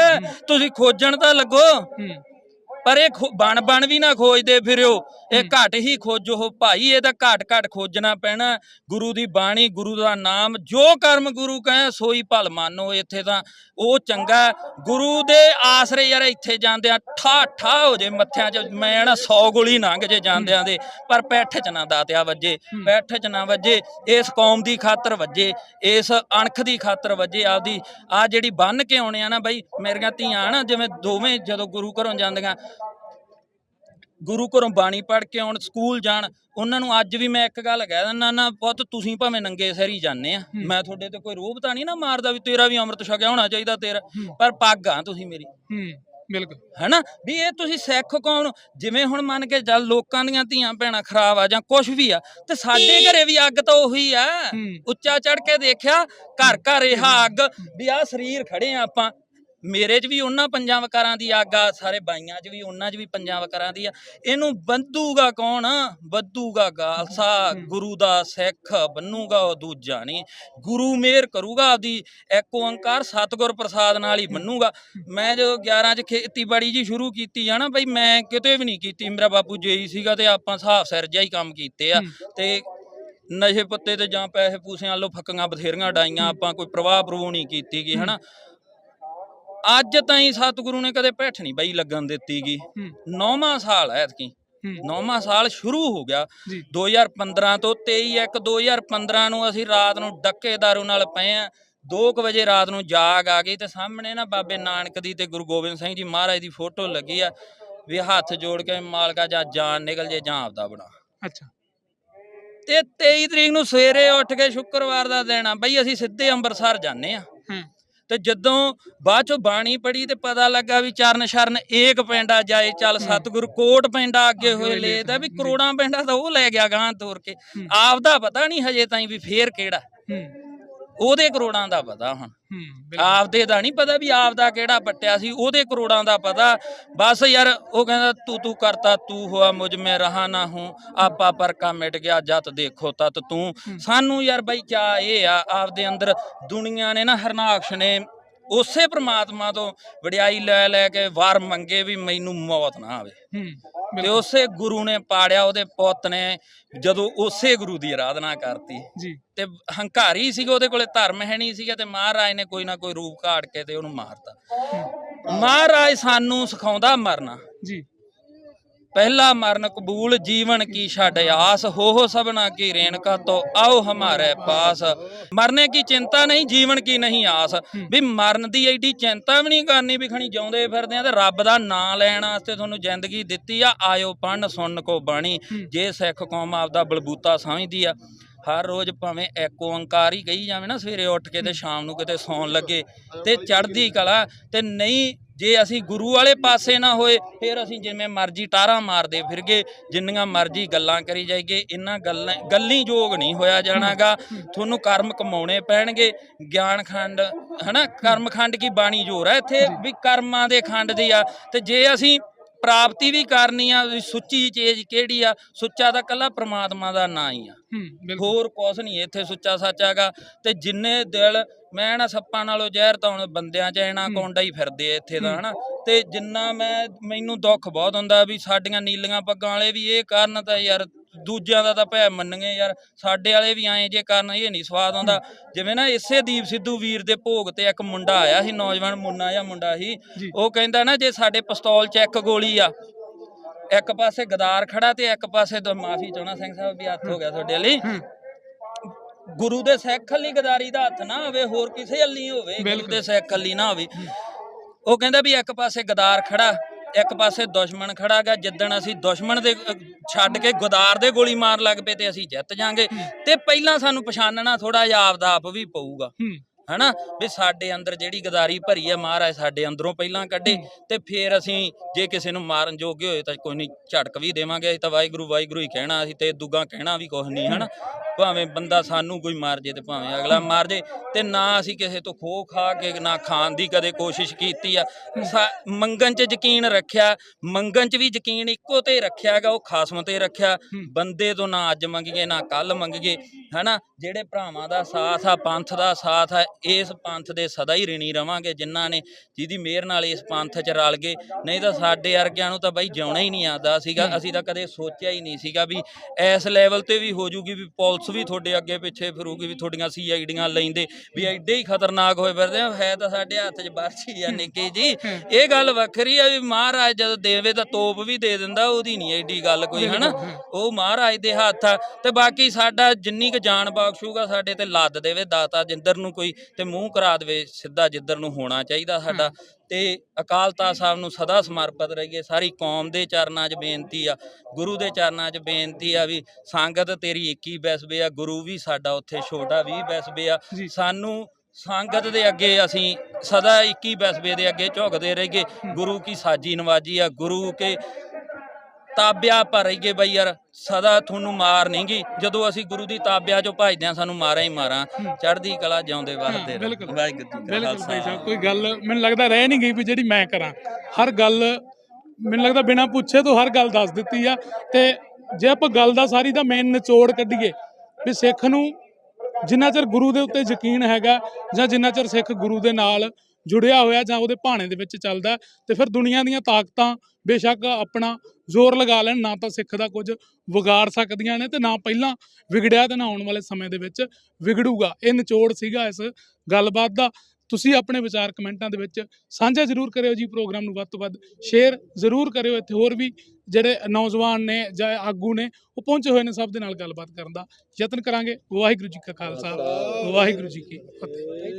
A: ਤੁਸੀਂ ਖੋਜਣ ਤਾਂ ਲੱਗੋ। ਪਰ ਇਹ ਬਣ ਬਣ ਵੀ ਨਾ ਖੋਜਦੇ ਫਿਰਿਓ। ਇਹ ਘੱਟ ਹੀ ਖੋਜੋ ਭਾਈ ਇਹਦਾ ਘੱਟ ਘੱਟ ਖੋਜਣਾ ਪੈਣਾ। ਗੁਰੂ ਦੀ ਬਾਣੀ ਗੁਰੂ ਦਾ ਨਾਮ ਜੋ ਕਰਮ ਗੁਰੂ ਕਹੇ ਸੋਈ ਭਲ ਮੰਨੋ ਇੱਥੇ ਤਾਂ। ਉਹ ਚੰਗਾ। ਗੁਰੂ ਦੇ ਆਸਰੇ ਯਾਰ ਇੱਥੇ ਜਾਂਦੇ ਆ ਠਾ ਠਾ ਹੋ ਜੇ ਮੱਥਿਆਂ 'ਚ। ਮੈਂ ਨਾ 100 ਗੋਲੀ ਲੰਘ ਜੇ ਜਾਂਦਿਆਂ ਦੇ। ਪਰ ਪੈਠ 'ਚ ਨਾ ਦਾਤਿਆ ਵੱਜੇ। ਪੈਠ 'ਚ ਨਾ ਵੱਜੇ। ਇਸ ਕੌਮ ਦੀ ਖਾਤਰ ਵੱਜੇ। ਇਸ ਅਣਖ ਦੀ ਖਾਤਰ ਵੱਜੇ ਆਪਦੀ। ਆ ਜਿਹੜੀ ਬੰਨ ਕੇ ਆਉਣੇ ਆ ਨਾ ਬਈ ਮੇਰੀਆਂ ਧੀਆਂ ਨਾ ਜਿਵੇਂ ਦੋਵੇਂ ਜਦੋਂ ਗੁਰੂ ਘਰੋਂ ਜਾਂਦੀਆਂ ਗੁਰੂ ਘਰੋਂ ਬਾਣੀ ਪੜ੍ਹ ਕੇ ਆਉਣ ਸਕੂਲ ਜਾਣ ਉਹਨਾਂ ਨੂੰ ਅੱਜ ਵੀ ਮੈਂ ਇੱਕ ਗੱਲ ਕਹਿ ਦਿੰਦਾ ਨਾ ਪੁੱਤ ਤੁਸੀਂ ਭਾਵੇਂ ਨੰਗੇ ਸਿਰ ਹੀ ਜਾਂਦੇ ਆ। ਮੈਂ ਤੁਹਾਡੇ ਤੇ ਕੋਈ ਰੋਬ ਤਾਂ ਨਹੀਂ ਨਾ ਮਾਰਦਾ ਵੀ ਤੇਰਾ ਵੀ ਅੰਮ੍ਰਿਤ ਛਕਿਆ ਹੋਣਾ ਚਾਹੀਦਾ ਤੇਰਾ ਪਰ ਪੱਗ ਆ ਤੁਸੀਂ ਮੇਰੀ।
B: ਹੂੰ ਬਿਲਕੁਲ।
A: ਹੈਨਾ? ਵੀ ਇਹ ਤੁਸੀਂ ਸਿੱਖ ਕੌਣ? ਜਿਵੇਂ ਹੁਣ ਮੰਨ ਕੇ ਚੱਲ ਲੋਕਾਂ ਦੀਆਂ ਧੀਆਂ ਭੈਣਾਂ ਖਰਾਬ ਆ ਜਾਂ ਕੁਝ ਵੀ ਆ ਤੇ ਸਾਡੇ ਘਰੇ ਵੀ ਅੱਗ ਤਾਂ ਉਹੀ ਆ। ਉੱਚਾ ਚੜ ਕੇ ਦੇਖਿਆ ਘਰ ਘਰ ਇਹ ਅੱਗ ਵੀ ਆ ਸਰੀਰ ਖੜੇ ਆ ਆਪਾਂ। ਮੇਰੇ 'ਚ ਵੀ ਉਹਨਾਂ ਪੰਜਾਂ ਵਕਾਰਾਂ ਦੀ ਆਗਾ ਸਾਰੇ ਬਾਈਆਂ 'ਚ ਵੀ, ਉਹਨਾਂ 'ਚ ਵੀ ਪੰਜਾਂ ਵਕਾਰਾਂ ਦੀ ਆ। ਇਹਨੂੰ ਬੰਦੂਗਾ ਕੌਣ? ਬੱਦੂਗਾ ਗਾਲਸਾ ਗੁਰੂ ਦਾ ਸਿੱਖ ਬੰਨੂਗਾ ਉਹ ਦੂਜਾ ਨਹੀਂ। ਗੁਰੂ ਮਿਹਰ ਕਰੂਗਾ ਆਪਦੀ, ਇੱਕ ਓੰਕਾਰ ਸਤਿਗੁਰ ਪ੍ਰਸਾਦ ਨਾਲ ਹੀ ਬੰਨੂਗਾ। ਮੈਂ ਜਦੋਂ 11 ਚ ਖੇਤੀਬਾੜੀ ਜੀ ਸ਼ੁਰੂ ਕੀਤੀ ਆ ਨਾ ਬਈ, ਮੈਂ ਕਿਤੇ ਵੀ ਨਹੀਂ ਕੀਤੀ। ਮੇਰਾ ਬਾਪੂ ਜੇਈ ਸੀਗਾ ਤੇ ਆਪਾਂ ਹਿਸਾਬ ਸਿਰ ਜਿਹਾ ਹੀ ਕੰਮ ਕੀਤੇ ਆ। ਤੇ ਨਸ਼ੇ ਪੱਤੇ ਤੇ ਜਾਂ ਪੈਸੇ ਪੂਸਿਆਂ ਵੱਲੋਂ ਫੱਕੀਆਂ ਬਥੇਰੀਆਂ ਡਾਈਆਂ, ਆਪਾਂ ਕੋਈ ਪ੍ਰਵਾਹ ਪ੍ਰਵੂ ਨਹੀਂ ਕੀਤੀ ਗਈ ਹਨਾ। ਅੱਜ ਤਾਈਂ ਸਤਿਗੁਰੂ ਨੇ ਕਦੇ ਭੈਠ ਨਹੀਂ ਬਈ ਲੱਗਣ ਦਿੱਤੀਗੀ ਨੌਵਾਂ ਸਾਲ ਹੈ ਐਤਕੀ। ਨੌਵਾਂ ਸਾਲ ਸ਼ੁਰੂ ਹੋ ਗਿਆ।
B: ਜੀ।
A: 2015 ਤੋਂ 23 1 2015 ਨੂੰ ਅਸੀਂ ਰਾਤ ਨੂੰ ਡੱਕੇ ਦਾਰੂ ਨਾਲ ਪਏ ਆ। 2 ਵਜੇ ਰਾਤ ਨੂੰ ਜਾਗ ਆ ਗਈ ਤੇ ਸਾਹਮਣੇ ਨਾ ਬਾਬੇ ਨਾਨਕ ਦੀ ਤੇ ਗੁਰੂ ਗੋਬਿੰਦ ਸਿੰਘ ਜੀ ਮਹਾਰਾਜ ਦੀ ਫੋਟੋ ਲੱਗੀ ਆ ਵੀ ਹੱਥ ਜੋੜ ਕੇ ਮਾਲਕਾ ਜਾਂ ਜਾਨ ਨਿਕਲ ਜੇ ਜਾਂ ਆਪਦਾ ਬਣਾ।
B: ਅੱਛਾ।
A: ਤੇ 23 ਤਰੀਕ ਨੂੰ ਸਵੇਰੇ ਉੱਠ ਕੇ ਸ਼ੁੱਕਰਵਾਰ ਦਾ ਦਿਨ ਆ। ਬਈ ਅਸੀਂ ਸਿੱਧੇ ਅੰਮ੍ਰਿਤਸਰ ਜਾਂਦੇ ਆ।
B: ਹੂੰ।
A: ਤੇ ਜਦੋਂ ਬਾਅਦ ਚੋਂ ਬਾਣੀ ਪੜੀ ਤੇ ਪਤਾ ਲੱਗਾ ਵੀ ਚਰਨ ਸ਼ਰਨ ਏਕ ਪਿੰਡਾ ਜਾਏ ਚੱਲ ਸਤਿਗੁਰ ਕੋਟ ਪਿੰਡਾ ਅੱਗੇ ਹੋਏ ਲੈ ਤਾਂ ਵੀ ਕਰੋੜਾਂ ਪਿੰਡਾ ਤਾਂ ਉਹ ਲੈ ਗਿਆ ਗਾਂ ਤੋਰ ਕੇ। ਆਪਦਾ ਪਤਾ ਨਹੀਂ ਹਜੇ ਤਾਈਂ ਵੀ ਫੇਰ ਕਿਹੜਾ। ਉਹਦੇ ਕਰੋੜਾਂ ਦਾ ਪਤਾ ਹੁਣ। ਆਪਦੇ ਦਾ ਨਹੀਂ ਪਤਾ ਵੀ ਆਪਦਾ ਕਿਹੜਾ ਪੱਟਿਆ ਸੀ ਉਹਦੇ ਕਰੋੜਾਂ ਦਾ ਪਤਾ। ਬਸ ਯਾਰ ਉਹ ਕਹਿੰਦਾ ਤੂੰ ਤੂੰ ਕਰਤਾ ਤੂੰ ਹੋਆ ਮੁਝ ਮੈਂ ਰਹਾ ਨਾ ਹੂੰ। ਆਪਾ ਪਰ ਕਾ ਮਿਟ ਗਿਆ ਜਤ ਦੇਖੋ ਤਤ ਤੂੰ। ਸਾਨੂੰ ਯਾਰ ਬਈ ਚਾ ਇਹ ਆ ਆਪਦੇ ਅੰਦਰ ਦੁਨੀਆ ਨੇ ਨਾ ਹਰਨਾਕਸ਼ ਨੇ ਉਸੇ ਪ੍ਰਮਾਤਮਾ ਤੋਂ ਵਡਿਆਈ ਲੈ ਲੈ ਕੇ ਵਾਰ ਮੰਗੇ ਵੀ ਮੈਨੂੰ ਮੌਤ ਨਾ ਆਵੇ। ਤੇ ਉਸੇ ਗੁਰੂ ਨੇ ਪਾੜਿਆ ਉਹਦੇ ਪੁੱਤ ਨੇ ਜਦੋਂ ਉਸੇ ਗੁਰੂ ਦੀ ਆਰਾਧਨਾ ਕਰਤੀ।
B: ਜੀ।
A: ਤੇ ਹੰਕਾਰੀ ਸੀਗਾ ਉਹਦੇ ਕੋਲੇ ਧਰਮ ਹੈ ਨਹੀਂ ਸੀਗਾ ਤੇ ਮਹਾਰਾਜ ਨੇ ਕੋਈ ਨਾ ਕੋਈ ਰੂਪ ਘਾੜ ਕੇ ਤੇ ਉਹਨੂੰ ਮਾਰਤਾ। ਮਹਾਰਾਜ ਸਾਨੂੰ ਸਿਖਾਉਂਦਾ ਮਰਨਾ।
B: ਜੀ।
A: ਪਹਿਲਾ ਮਰਨ ਕਬੂਲ ਜੀਵਨ ਕੀ ਛੱਡ ਆਸ ਹੋ ਹੋ ਸਭਨਾ ਕੀ ਰੇਣਕਾ ਤੋ ਆਓ ਹਮਾਰੇ ਪਾਸ। ਮਰਨੇ ਕੀ ਚਿੰਤਾ ਨਹੀਂ, ਜੀਵਨ ਕੀ ਨਹੀਂ ਆਸ। ਵੀ ਮਰਨ ਦੀ ਐਡੀ ਚਿੰਤਾ ਵੀ ਨਹੀਂ ਕਰਨੀ ਵੀ ਖਣੀ ਜਿਉਂਦੇ ਫਿਰਦੇ ਆ ਤੇ ਰੱਬ ਦਾ ਨਾਂ ਲੈਣ ਵਾਸਤੇ ਤੁਹਾਨੂੰ ਜ਼ਿੰਦਗੀ ਦਿੱਤੀ ਆ, ਆਇਓ ਪੜਨ ਸੁਣਨ ਕੋ ਬਾਣੀ। ਜੇ ਸਿੱਖ ਕੌਮ ਆਪਦਾ ਬਲਬੂਤਾ ਸਮਝਦੀ ਆ, ਹਰ ਰੋਜ਼ ਭਾਵੇਂ ਇੱਕ ਓੰਕਾਰ ਹੀ ਕਹੀ ਜਾਵੇ ਨਾ, ਸਵੇਰੇ ਉੱਠ ਕੇ ਤੇ ਸ਼ਾਮ ਨੂੰ ਕਿਤੇ ਸੌਣ ਲੱਗੇ ਤੇ ਚੜ੍ਹਦੀ ਕਲਾ ਤੇ ਨਹੀਂ ਜੇ ਅਸੀਂ ਗੁਰੂ ਵਾਲੇ ਪਾਸੇ ਨਾ ਹੋਏ ਫਿਰ ਅਸੀਂ ਜਿਵੇਂ ਮਰਜ਼ੀ ਟਾਰਾਂ ਮਾਰਦੇ ਫਿਰਗੇ ਜਿੰਨੀਆਂ ਮਰਜ਼ੀ ਗੱਲਾਂ ਕਰੀ ਜਾਈਏ ਇਹਨਾਂ ਗੱਲਾਂ ਗੱਲੀ ਯੋਗ ਨਹੀਂ ਹੋਇਆ ਜਾਣਾਗਾ। ਤੁਹਾਨੂੰ ਕਰਮ ਕਮਾਉਣੇ ਪੈਣਗੇ ਗਿਆਨ ਖੰਡ ਹਨਾ? ਕਰਮ ਖੰਡ ਕੀ ਬਾਣੀ ਜੋਰ ਹੈ ਇੱਥੇ? ਵੀ ਕਰਮਾਂ ਦੇ ਖੰਡ ਦੀ ਆ। ਤੇ ਜੇ ਅਸੀਂ ਪ੍ਰਾਪਤੀ ਵੀ ਕਰਨੀ ਆ ਸੁੱਚੀ ਚੀਜ਼ ਕਿਹੜੀ ਆ? ਸੁੱਚਾ ਤਾਂ ਕੱਲਾ ਪ੍ਰਮਾਤਮਾ ਦਾ ਨਾਂ ਹੀ ਆ। ਹੋਰ ਕੁਛ ਨਹੀਂ ਇੱਥੇ ਸੁੱਚਾ ਸੱਚ ਹੈਗਾ ਤੇ ਜਿੰਨੇ ਦਿਲ ਮੈਂ ਨਾ ਸੱਪਾਂ ਨਾਲੋਂ ਜ਼ਹਿਰ ਤਾਂ ਹੁਣ ਬੰਦਿਆਂ 'ਚ ਐਨਾ ਕੌਂਡਾ ਹੀ ਫਿਰਦੇ ਆ ਇੱਥੇ ਦਾ ਹਨਾ? ਤੇ ਜਿੰਨਾ ਮੈਂ ਮੈਨੂੰ ਦੁੱਖ ਬਹੁਤ ਹੁੰਦਾ ਵੀ ਸਾਡੀਆਂ ਨੀਲੀਆਂ ਪੱਗਾਂ ਵਾਲੇ ਵੀ ਇਹ ਕਾਰਨ ਤਾਂ ਯਾਰ ਦੂਜਿਆਂ ਦਾ ਤਾਂ ਭੈ ਮੰਨਗੇ ਯਾਰ ਸਾਡੇ ਵਾਲੇ ਵੀ ਐਂ ਜੇ ਕਾਰਨ ਇਹ ਨਹੀਂ ਸਵਾਦ ਆਉਂਦਾ। ਜਿਵੇਂ ਨਾ ਇਸੇ ਦੀਪ ਸਿੱਧੂ ਵੀਰ ਦੇ ਭੋਗ ਤੇ ਇੱਕ ਮੁੰਡਾ ਆਇਆ ਸੀ ਨੌਜਵਾਨ ਮੁੰਨਾ ਜਾਂ ਮੁੰਡਾ ਸੀ। ਉਹ ਕਹਿੰਦਾ ਨਾ ਜੇ ਸਾਡੇ ਪਿਸਤੌਲ 'ਚ ਇੱਕ ਗੋਲੀ ਆ ਇੱਕ ਪਾਸੇ ਗਦਾਰ ਖੜਾ ਤੇ ਇੱਕ ਪਾਸੇ ਮਾਫੀ ਚਾਹਣਾ ਸਿੰਘ ਸਾਹਿਬ ਵੀ ਹੱਥ ਹੋ ਗਿਆ ਤੁਹਾਡੇ ਲਈ। ਗੁਰੂ ਦੇ ਸਿੱਖ ਲਈ ਗਦਾਰੀ ਦਾ ਹੱਥ ਨਾ ਹੋਵੇ ਹੋਰ ਕਿਸੇ ਅੱਲੀ ਹੋਵੇ ਗੁਰੂ ਦੇ ਸਿੱਖ ਅੱਲੀ ਨਾ ਹੋਵੇ। ਉਹ ਕਹਿੰਦਾ ਵੀ ਇੱਕ ਪਾਸੇ ਗਦਾਰ ਖੜਾ ਇੱਕ ਪਾਸੇ ਦੁਸ਼ਮਣ ਖੜਾਗਾ ਜਿੱਦਣ ਅਸੀਂ ਦੁਸ਼ਮਣ ਦੇ ਛੱਡ ਕੇ ਗਦਾਰ ਦੇ ਗੋਲੀ ਮਾਰ ਲੱਗ ਪਏ ਤੇ ਅਸੀਂ ਜਿੱਤ ਜਾਾਂਗੇ। ਤੇ ਪਹਿਲਾਂ ਸਾਨੂੰ ਪਛਾਨਣਾ ਥੋੜਾ ਜਿਹਾ ਆਪਦਾ ਆਪ ਵੀ ਪਊਗਾ। ਹਨਾ? ਵੀ ਸਾਡੇ ਅੰਦਰ ਜਿਹੜੀ ਗਦਾਰੀ ਭਰੀ ਹੈ ਮਹਾਰਾਜ ਸਾਡੇ ਅੰਦਰੋਂ ਪਹਿਲਾਂ ਕੱਢੇ ਤੇ ਫਿਰ ਅਸੀਂ ਜੇ ਕਿਸੇ ਨੂੰ ਮਾਰਨ ਜੋਗੇ ਹੋਏ ਤਾਂ ਕੋਈ ਨਹੀਂ ਝਟਕ ਵੀ ਦੇਵਾਂਗੇ। ਅਸੀਂ ਤਾਂ ਵਾਹਿਗੁਰੂ ਵਾਹਿਗੁਰੂ ਹੀ ਕਹਿਣਾ ਅਸੀਂ ਤੇ ਦੁੱਗਾ ਕਹਿਣਾ ਵੀ ਕੁਝ ਨਹੀਂ ਹਨਾ? ਭਾਵੇਂ ਬੰਦਾ ਸਾਨੂੰ ਕੋਈ ਮਾਰ ਜੇ ਤੇ ਭਾਵੇਂ ਅਗਲਾ ਮਾਰ ਜੇ ਤੇ ਨਾ ਅਸੀਂ ਕਿਸੇ ਤੋਂ ਖੋ ਖਾ ਕੇ ਨਾ ਖਾਣ ਦੀ ਕਦੇ ਕੋਸ਼ਿਸ਼ ਕੀਤੀ ਆ। ਮੰਗਣ 'ਚ ਯਕੀਨ ਰੱਖਿਆ ਮੰਗਣ 'ਚ ਵੀ ਯਕੀਨ ਇੱਕੋ ਤੇ ਰੱਖਿਆਗਾ ਉਹ ਖਾਸਮ ਤੇ ਰੱਖਿਆ। ਬੰਦੇ ਤੋਂ ਨਾ ਅੱਜ ਮੰਗੀਏ ਨਾ ਕੱਲ ਮੰਗੀਏ ਹਨਾ? ਜਿਹੜੇ ਭਰਾਵਾਂ ਦਾ ਸਾਥ ਆ ਪੰਥ ਦਾ ਸਾਥ ਆ ਇਸ ਪੰਥ ਦੇ ਸਦਾ ਹੀ ਰਿਣੀ ਰਵਾਂਗੇ ਜਿਨ੍ਹਾਂ ਨੇ ਜਿਹਦੀ ਮਿਹਰ ਨਾਲ ਇਸ ਪੰਥ 'ਚ ਰਲ ਗਏ। ਨਹੀਂ ਤਾਂ ਸਾਡੇ ਵਰਗਿਆਂ ਨੂੰ ਤਾਂ ਬਾਈ ਜਿਉਣਾ ਹੀ ਨਹੀਂ ਆਉਂਦਾ ਸੀਗਾ। ਅਸੀਂ ਤਾਂ ਕਦੇ ਸੋਚਿਆ ਹੀ ਨਹੀਂ ਸੀਗਾ ਵੀ ਇਸ ਲੈਵਲ ਤੇ ਵੀ ਹੋ ਜੂਗੀ ਵੀ ਪੁਲਿਸ ਵੀ ਤੁਹਾਡੇ ਅੱਗੇ ਪਿੱਛੇ ਫਿਰੂਗੀ ਵੀ ਤੁਹਾਡੀਆਂ ਸੀਆਈਡੀਆਂ ਲੈਂਦੇ ਵੀ ਐਡੇ ਹੀ ਖਤਰਨਾਕ ਹੋਏ ਫਿਰਦੇ ਹੈ ਤਾਂ ਸਾਡੇ ਹੱਥ 'ਚ ਬਰਛੀ ਆ ਨਿੱਕੀ ਜੀ ਇਹ ਗੱਲ ਵੱਖਰੀ ਆ ਵੀ ਮਹਾਰਾਜ ਜਦੋਂ ਦੇਵੇ ਤਾਂ ਤੋਪ ਵੀ ਦੇ ਦਿੰਦਾ ਉਹਦੀ ਨਹੀਂ ਐਡੀ ਗੱਲ ਕੋਈ ਹਨਾ? ਉਹ ਮਹਾਰਾਜ ਦੇ ਹੱਥ ਆ। ਤੇ ਬਾਕੀ ਸਾਡਾ ਜਿੰਨੀ ਕੁ ਜਾਨ ਬਖਸ਼ੂਗਾ ਸਾਡੇ ਤੇ ਲੱਦ ਦੇਵੇ ਦਾਤਾ ਜਿੰਦਰ ਨੂੰ ਕੋਈ ਤੇ ਮੂੰਹ ਕਰਾ ਦੇਵੇ ਸਿੱਧਾ ਜਿੱਧਰ ਨੂੰ ਹੋਣਾ ਚਾਹੀਦਾ ਸਾਡਾ। ਤੇ ਅਕਾਲ ਤਖਤ ਸਾਹਿਬ ਨੂੰ ਸਦਾ ਸਮਰਪਿਤ ਰਹੀਏ। ਸਾਰੀ ਕੌਮ ਦੇ ਚਰਨਾਂ 'ਚ ਬੇਨਤੀ ਆ ਗੁਰੂ ਦੇ ਚਰਨਾਂ 'ਚ ਬੇਨਤੀ ਆ ਵੀ ਸੰਗਤ ਤੇਰੀ 21 ਬੈਸਬੇ ਆ ਗੁਰੂ ਵੀ ਸਾਡਾ ਉੱਥੇ ਛੋਟਾ 20 ਬੈਸਬੇ ਆ। ਸਾਨੂੰ ਸੰਗਤ ਦੇ ਅੱਗੇ ਅਸੀਂ ਸਦਾ 21 ਬੈਸਬੇ ਦੇ ਅੱਗੇ ਝੁਕਦੇ ਰਹੀਏ। ਗੁਰੂ ਕੀ ਸਾਜੀ ਨਵਾਜੀ ਆ ਗੁਰੂ ਕੇ ਤਾਬਿਆ ਭਰਈਏ ਬਈ ਯਾਰ ਸਦਾ ਤੁਹਾਨੂੰ ਮਾਰ ਨਹੀਂਗੀ ਜਦੋਂ ਅਸੀਂ ਗੁਰੂ ਦੀ ਤਾਬਿਆ ਚੋਂ ਭਜਦੇ ਆ ਸਾਨੂੰ ਮਾਰਾਂ ਹੀ ਮਾਰਾਂ ਚੜ੍ਹਦੀ ਕਲਾ ਜਿਉਂਦੇ ਵਸਦੇ।
B: ਬਿਲਕੁਲ।
A: ਵਾਹਿਗੁਰੂ ਜੀ
B: ਬਿਲਕੁਲ
A: ਖਾਲਸਾ।
B: ਭਾਈ ਸਾਹਿਬ ਕੋਈ ਗੱਲ ਮੈਨੂੰ ਲੱਗਦਾ ਰਹਿ ਨਹੀਂ ਗਈ ਵੀ ਜਿਹੜੀ ਮੈਂ ਕਰਾਂ ਹਰ ਗੱਲ ਮੈਨੂੰ ਲੱਗਦਾ ਬਿਨਾਂ ਪੁੱਛੇ ਤੋਂ ਹਰ ਗੱਲ ਦੱਸ ਦਿੱਤੀ ਆ ਤੇ ਜੇ ਆਪਾਂ ਗੱਲ ਦਾ ਸਾਰੀ ਦਾ ਮੇਨ ਨਿਚੋੜ ਕੱਢੀਏ ਵੀ ਸਿੱਖ ਨੂੰ ਜਿੰਨਾ ਚਿਰ ਗੁਰੂ ਦੇ ਉੱਤੇ ਯਕੀਨ ਹੈਗਾ ਜਾਂ ਜਿੰਨਾ ਚਿਰ ਸਿੱਖ ਗੁਰੂ ਦੇ ਨਾਲ ਜੁੜਿਆ ਹੋਇਆ ਜਾਂ ਉਹਦੇ ਭਾਣੇ ਦੇ ਵਿੱਚ ਚੱਲਦਾ ਤੇ ਫਿਰ ਦੁਨੀਆ ਦੀਆਂ ਤਾਕਤਾਂ ਬੇਸ਼ੱਕ ਆਪਣਾ ਜ਼ੋਰ ਲਗਾ ਲੈਣ, ਨਾ ਤਾਂ ਸਿੱਖ ਦਾ ਕੁਝ ਵਿਗਾੜ ਸਕਦੀਆਂ ਨੇ ਤੇ ਨਾ ਪਹਿਲਾਂ ਵਿਗੜਿਆ ਤੇ ਨਾ ਆਉਣ ਵਾਲੇ ਸਮੇਂ ਦੇ ਵਿੱਚ ਵਿਗੜੂਗਾ। ਇਹ ਨਿਚੋੜ ਸੀਗਾ ਇਸ ਗੱਲਬਾਤ ਦਾ। ਤੁਸੀਂ ਆਪਣੇ ਵਿਚਾਰ ਕਮੈਂਟਾਂ ਦੇ ਵਿੱਚ ਸਾਂਝਾ ਜ਼ਰੂਰ ਕਰਿਓ ਜੀ, ਪ੍ਰੋਗਰਾਮ ਨੂੰ ਵੱਧ ਤੋਂ ਵੱਧ ਸ਼ੇਅਰ ਜ਼ਰੂਰ ਕਰਿਓ। ਇੱਥੇ ਹੋਰ ਵੀ ਜਿਹੜੇ ਨੌਜਵਾਨ ਨੇ ਜਾਂ ਆਗੂ ਨੇ, ਉਹ ਪਹੁੰਚੇ ਹੋਏ ਨੇ ਸਭ ਦੇ ਨਾਲ ਗੱਲਬਾਤ ਕਰਨ ਦਾ ਯਤਨ ਕਰਾਂਗੇ। ਵਾਹਿਗੁਰੂ ਜੀ ਕਾ ਖਾਲਸਾ, ਵਾਹਿਗੁਰੂ ਜੀ ਕੀ ਫਤਿਹ।